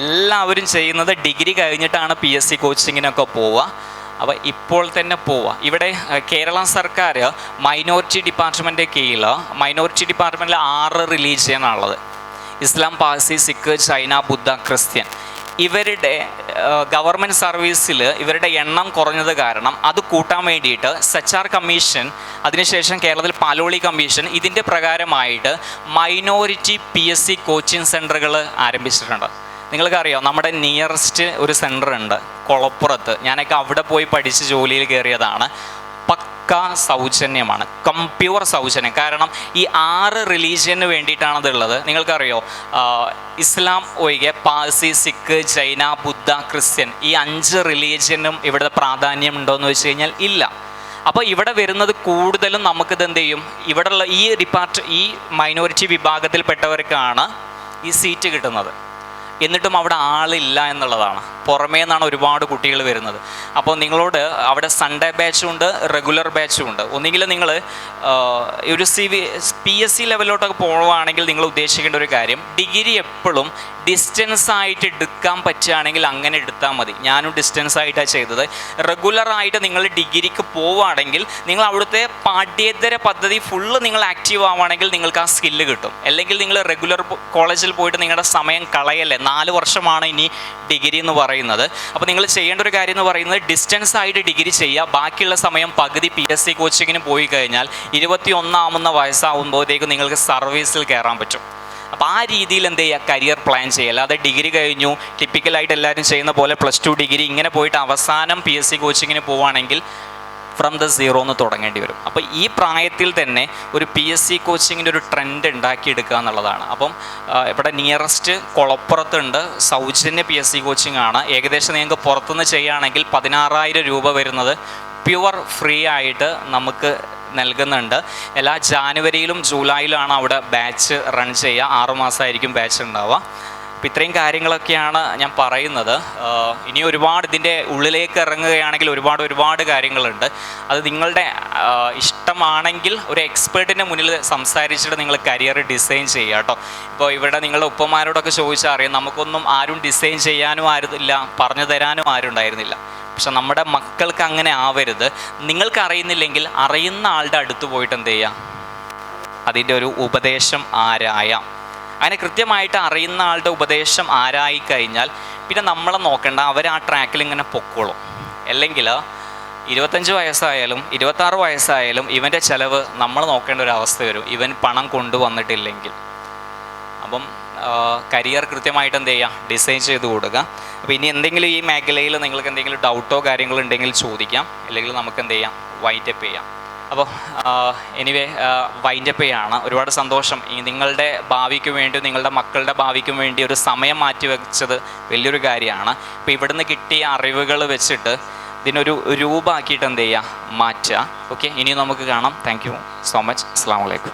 എല്ലാവരും ചെയ്യുന്നത് ഡിഗ്രി കഴിഞ്ഞിട്ടാണ് പി എസ് സി കോച്ചിങ്ങിനൊക്കെ പോവുക. അപ്പോൾ ഇപ്പോൾ തന്നെ പോവുക. ഇവിടെ കേരള സർക്കാർ മൈനോറിറ്റി ഡിപ്പാർട്ട്മെന്റ് കീഴിൽ മൈനോറിറ്റി ഡിപ്പാർട്ട്മെന്റിൽ ആറ് റിലീജിയനാണുള്ളത് ഇസ്ലാം പാസി സിഖ് ചൈന ബുദ്ധ ക്രിസ്ത്യൻ. ഇവരുടെ ഗവൺമെന്റ് സർവീസിൽ ഇവരുടെ എണ്ണം കുറഞ്ഞത് കാരണം അത് കൂട്ടാൻ വേണ്ടിയിട്ട് സച്ചാർ കമ്മീഷൻ അതിനുശേഷം കേരളത്തിൽ പാലോളി കമ്മീഷൻ ഇതിന്റെ പ്രകാരമായിട്ട് minority P S C coaching സെന്ററുകൾ ആരംഭിച്ചിട്ടുണ്ട്. നിങ്ങൾക്കറിയാം നമ്മുടെ നിയറസ്റ്റ് ഒരു സെന്റർ ഉണ്ട് കുളപ്പുറത്ത്. ഞാനൊക്കെ അവിടെ പോയി പഠിച്ച് ജോലിയിൽ കയറിയതാണ്. പക്ക സൗജന്യമാണ്. കമ്പ്യൂർ സൗജന്യം. കാരണം ഈ ആറ് റിലീജിയന് വേണ്ടിയിട്ടാണ് അതുള്ളത്. നിങ്ങൾക്കറിയോ? ഇസ്ലാം ഒഴികെ പാഴ്സി സിഖ് ജൈന ബുദ്ധ ക്രിസ്ത്യൻ ഈ അഞ്ച് റിലീജിയനും ഇവിടെ പ്രാധാന്യം ഉണ്ടോ എന്ന് വെച്ച് കഴിഞ്ഞാൽ ഇല്ല. അപ്പോൾ ഇവിടെ വരുന്നത് കൂടുതലും നമുക്കിത് എന്ത് ചെയ്യും? ഇവിടെയുള്ള ഈ ഡിപ്പാർട്ട് ഈ മൈനോറിറ്റി വിഭാഗത്തിൽപ്പെട്ടവർക്കാണ് ഈ സീറ്റ് കിട്ടുന്നത്. എന്നിട്ടും അവിടെ ആളില്ല എന്നുള്ളതാണ്. പുറമേ നിന്നാണ് ഒരുപാട് കുട്ടികൾ വരുന്നത്. അപ്പോൾ നിങ്ങളോട് അവിടെ സൺഡേ ബാച്ചും ഉണ്ട് റെഗുലർ ബാച്ചും ഉണ്ട്. ഒന്നുകിൽ നിങ്ങൾ ഒരു C V P S C ലെവലിലോട്ടൊക്കെ പോവുകയാണെങ്കിൽ നിങ്ങൾ ഉദ്ദേശിക്കേണ്ട ഒരു കാര്യം ഡിഗ്രി എപ്പോഴും ഡിസ്റ്റൻസ് ആയിട്ട് എടുക്കാൻ പറ്റുകയാണെങ്കിൽ അങ്ങനെ എടുത്താൽ മതി. ഞാനും ഡിസ്റ്റൻസ് ആയിട്ടാണ് ചെയ്തത്. റെഗുലറായിട്ട് നിങ്ങൾ ഡിഗ്രിക്ക് പോവുകയാണെങ്കിൽ നിങ്ങൾ അവിടുത്തെ പാഠ്യേതര പദ്ധതി ഫുള്ള് നിങ്ങൾ ആക്റ്റീവ് ആവുകയാണെങ്കിൽ നിങ്ങൾക്ക് ആ സ്കില്ല് കിട്ടും. അല്ലെങ്കിൽ നിങ്ങൾ റെഗുലർ കോളേജിൽ പോയിട്ട് നിങ്ങളുടെ സമയം കളയല്ലേ. നാല് വർഷമാണ് ഇനി ഡിഗ്രി എന്ന് പറയുന്നത്. അപ്പോൾ നിങ്ങൾ ചെയ്യേണ്ട ഒരു കാര്യം എന്ന് പറയുന്നത് ഡിസ്റ്റൻസ് ആയിട്ട് ഡിഗ്രി ചെയ്യുക. ബാക്കിയുള്ള സമയം പകുതി പി എസ് സി കോച്ചിങ്ങിന് പോയി കഴിഞ്ഞാൽ ഇരുപത്തി ഒന്നാവുന്ന വയസ്സാവുമ്പോഴത്തേക്കും നിങ്ങൾക്ക് സർവീസിൽ കയറാൻ പറ്റും. അപ്പോൾ ആ രീതിയിൽ എന്ത് ചെയ്യുക? കരിയർ പ്ലാൻ ചെയ്യുക. അല്ലാതെ ഡിഗ്രി കഴിഞ്ഞു ടിപ്പിക്കലായിട്ട് എല്ലാവരും ചെയ്യുന്ന പോലെ പ്ലസ് ടു ഡിഗ്രി ഇങ്ങനെ പോയിട്ട് അവസാനം പി എസ് സി കോച്ചിങ്ങിന് പോവുകയാണെങ്കിൽ ഫ്രം ദ സീറോ എന്ന് തുടങ്ങേണ്ടി വരും. അപ്പോൾ ഈ പ്രായത്തിൽ തന്നെ ഒരു പി എസ് സി കോച്ചിങ്ങിന്റെ ഒരു ട്രെൻഡ് ഉണ്ടാക്കിയെടുക്കുക എന്നുള്ളതാണ്. അപ്പം ഇവിടെ നിയറസ്റ്റ് കുളപ്പുറത്തുണ്ട്. സൗജന്യ പി എസ് സി കോച്ചിങ് ആണ്. ഏകദേശം നിങ്ങൾക്ക് പുറത്തുനിന്ന് ചെയ്യുകയാണെങ്കിൽ പതിനാറായിരം രൂപ വരുന്നത് പ്യുവർ ഫ്രീ ആയിട്ട് നമുക്ക് നൽകുന്നുണ്ട്. എല്ലാ ജാനുവരിയിലും ജൂലൈയിലാണ് അവിടെ ബാച്ച് റൺ ചെയ്യുക. ആറുമാസമായിരിക്കും ബാച്ച് ഉണ്ടാവുക. അപ്പോൾ ഇത്രയും കാര്യങ്ങളൊക്കെയാണ് ഞാൻ പറയുന്നത്. ഇനി ഒരുപാട് ഇതിന്റെ ഉള്ളിലേക്ക് ഇറങ്ങുകയാണെങ്കിൽ ഒരുപാട് ഒരുപാട് കാര്യങ്ങളുണ്ട്. അത് നിങ്ങളുടെ ഇഷ്ടമാണെങ്കിൽ ഒരു എക്സ്പേർട്ടിന്റെ മുന്നിൽ സംസാരിച്ചിട്ട് നിങ്ങൾ കരിയർ ഡിസൈൻ ചെയ്യുക കേട്ടോ. ഇപ്പോൾ ഇവിടെ നിങ്ങളുടെ ഉപ്പമാരോടൊക്കെ ചോദിച്ചാൽ അറിയാം നമുക്കൊന്നും ആരും ഡിസൈൻ ചെയ്യാനും ആരുമില്ല പറഞ്ഞു തരാനും ആരും ഉണ്ടായിരുന്നില്ല. പക്ഷെ നമ്മുടെ മക്കൾക്ക് അങ്ങനെ ആവരുത്. നിങ്ങൾക്ക് അറിയുന്നില്ലെങ്കിൽ അറിയുന്ന ആളുടെ അടുത്ത് പോയിട്ട് എന്ത് ചെയ്യുക? അതിന്റെ ഒരു ഉപദേശം ആരായാം അങ്ങനെ കൃത്യമായിട്ട് അറിയുന്ന ആളുടെ ഉപദേശം ആരായി കഴിഞ്ഞാൽ പിന്നെ നമ്മളെ നോക്കണ്ട അവർ ആ ട്രാക്കിൽ ഇങ്ങനെ പൊക്കോളും. അല്ലെങ്കിൽ ഇരുപത്തഞ്ച് വയസ്സായാലും ഇരുപത്താറ് വയസ്സായാലും ഇവന്റെ ചിലവ് നമ്മൾ നോക്കേണ്ട ഒരു അവസ്ഥ വരും. ഇവൻ പണം കൊണ്ടുവന്നിട്ടില്ലെങ്കിൽ. അപ്പം കരിയർ കൃത്യമായിട്ട് എന്ത് ചെയ്യുക ഡിസൈൻ ചെയ്ത് കൊടുക്കുക അപ്പോൾ ഇനി എന്തെങ്കിലും ഈ മേഖലയിൽ നിങ്ങൾക്ക് എന്തെങ്കിലും ഡൗട്ടോ കാര്യങ്ങളോ ഉണ്ടെങ്കിൽ ചോദിക്കാം. അല്ലെങ്കിൽ നമുക്ക് എന്ത് ചെയ്യാം? വൈറ്റപ്പ് ചെയ്യാം. അപ്പോൾ എനിവേ വൈൻഡപ്പ് ചെയ്യാണ്. ഒരുപാട് സന്തോഷം. ഈ നിങ്ങളുടെ ഭാവിക്ക് വേണ്ടി നിങ്ങളുടെ മക്കളുടെ ഭാവിക്കും വേണ്ടി ഒരു സമയം മാറ്റി വെച്ചത് വലിയൊരു കാര്യമാണ്. അപ്പോൾ ഇവിടുന്ന് കിട്ടിയ അറിവുകൾ വെച്ചിട്ട് ഇതിനൊരു രൂപമാക്കിയിട്ട് എന്ത് ചെയ്യുക? മാറ്റുക. ഓക്കെ ഇനി നമുക്ക് കാണാം. താങ്ക് സോ മച്ച് അസ്സാം വലൈക്കും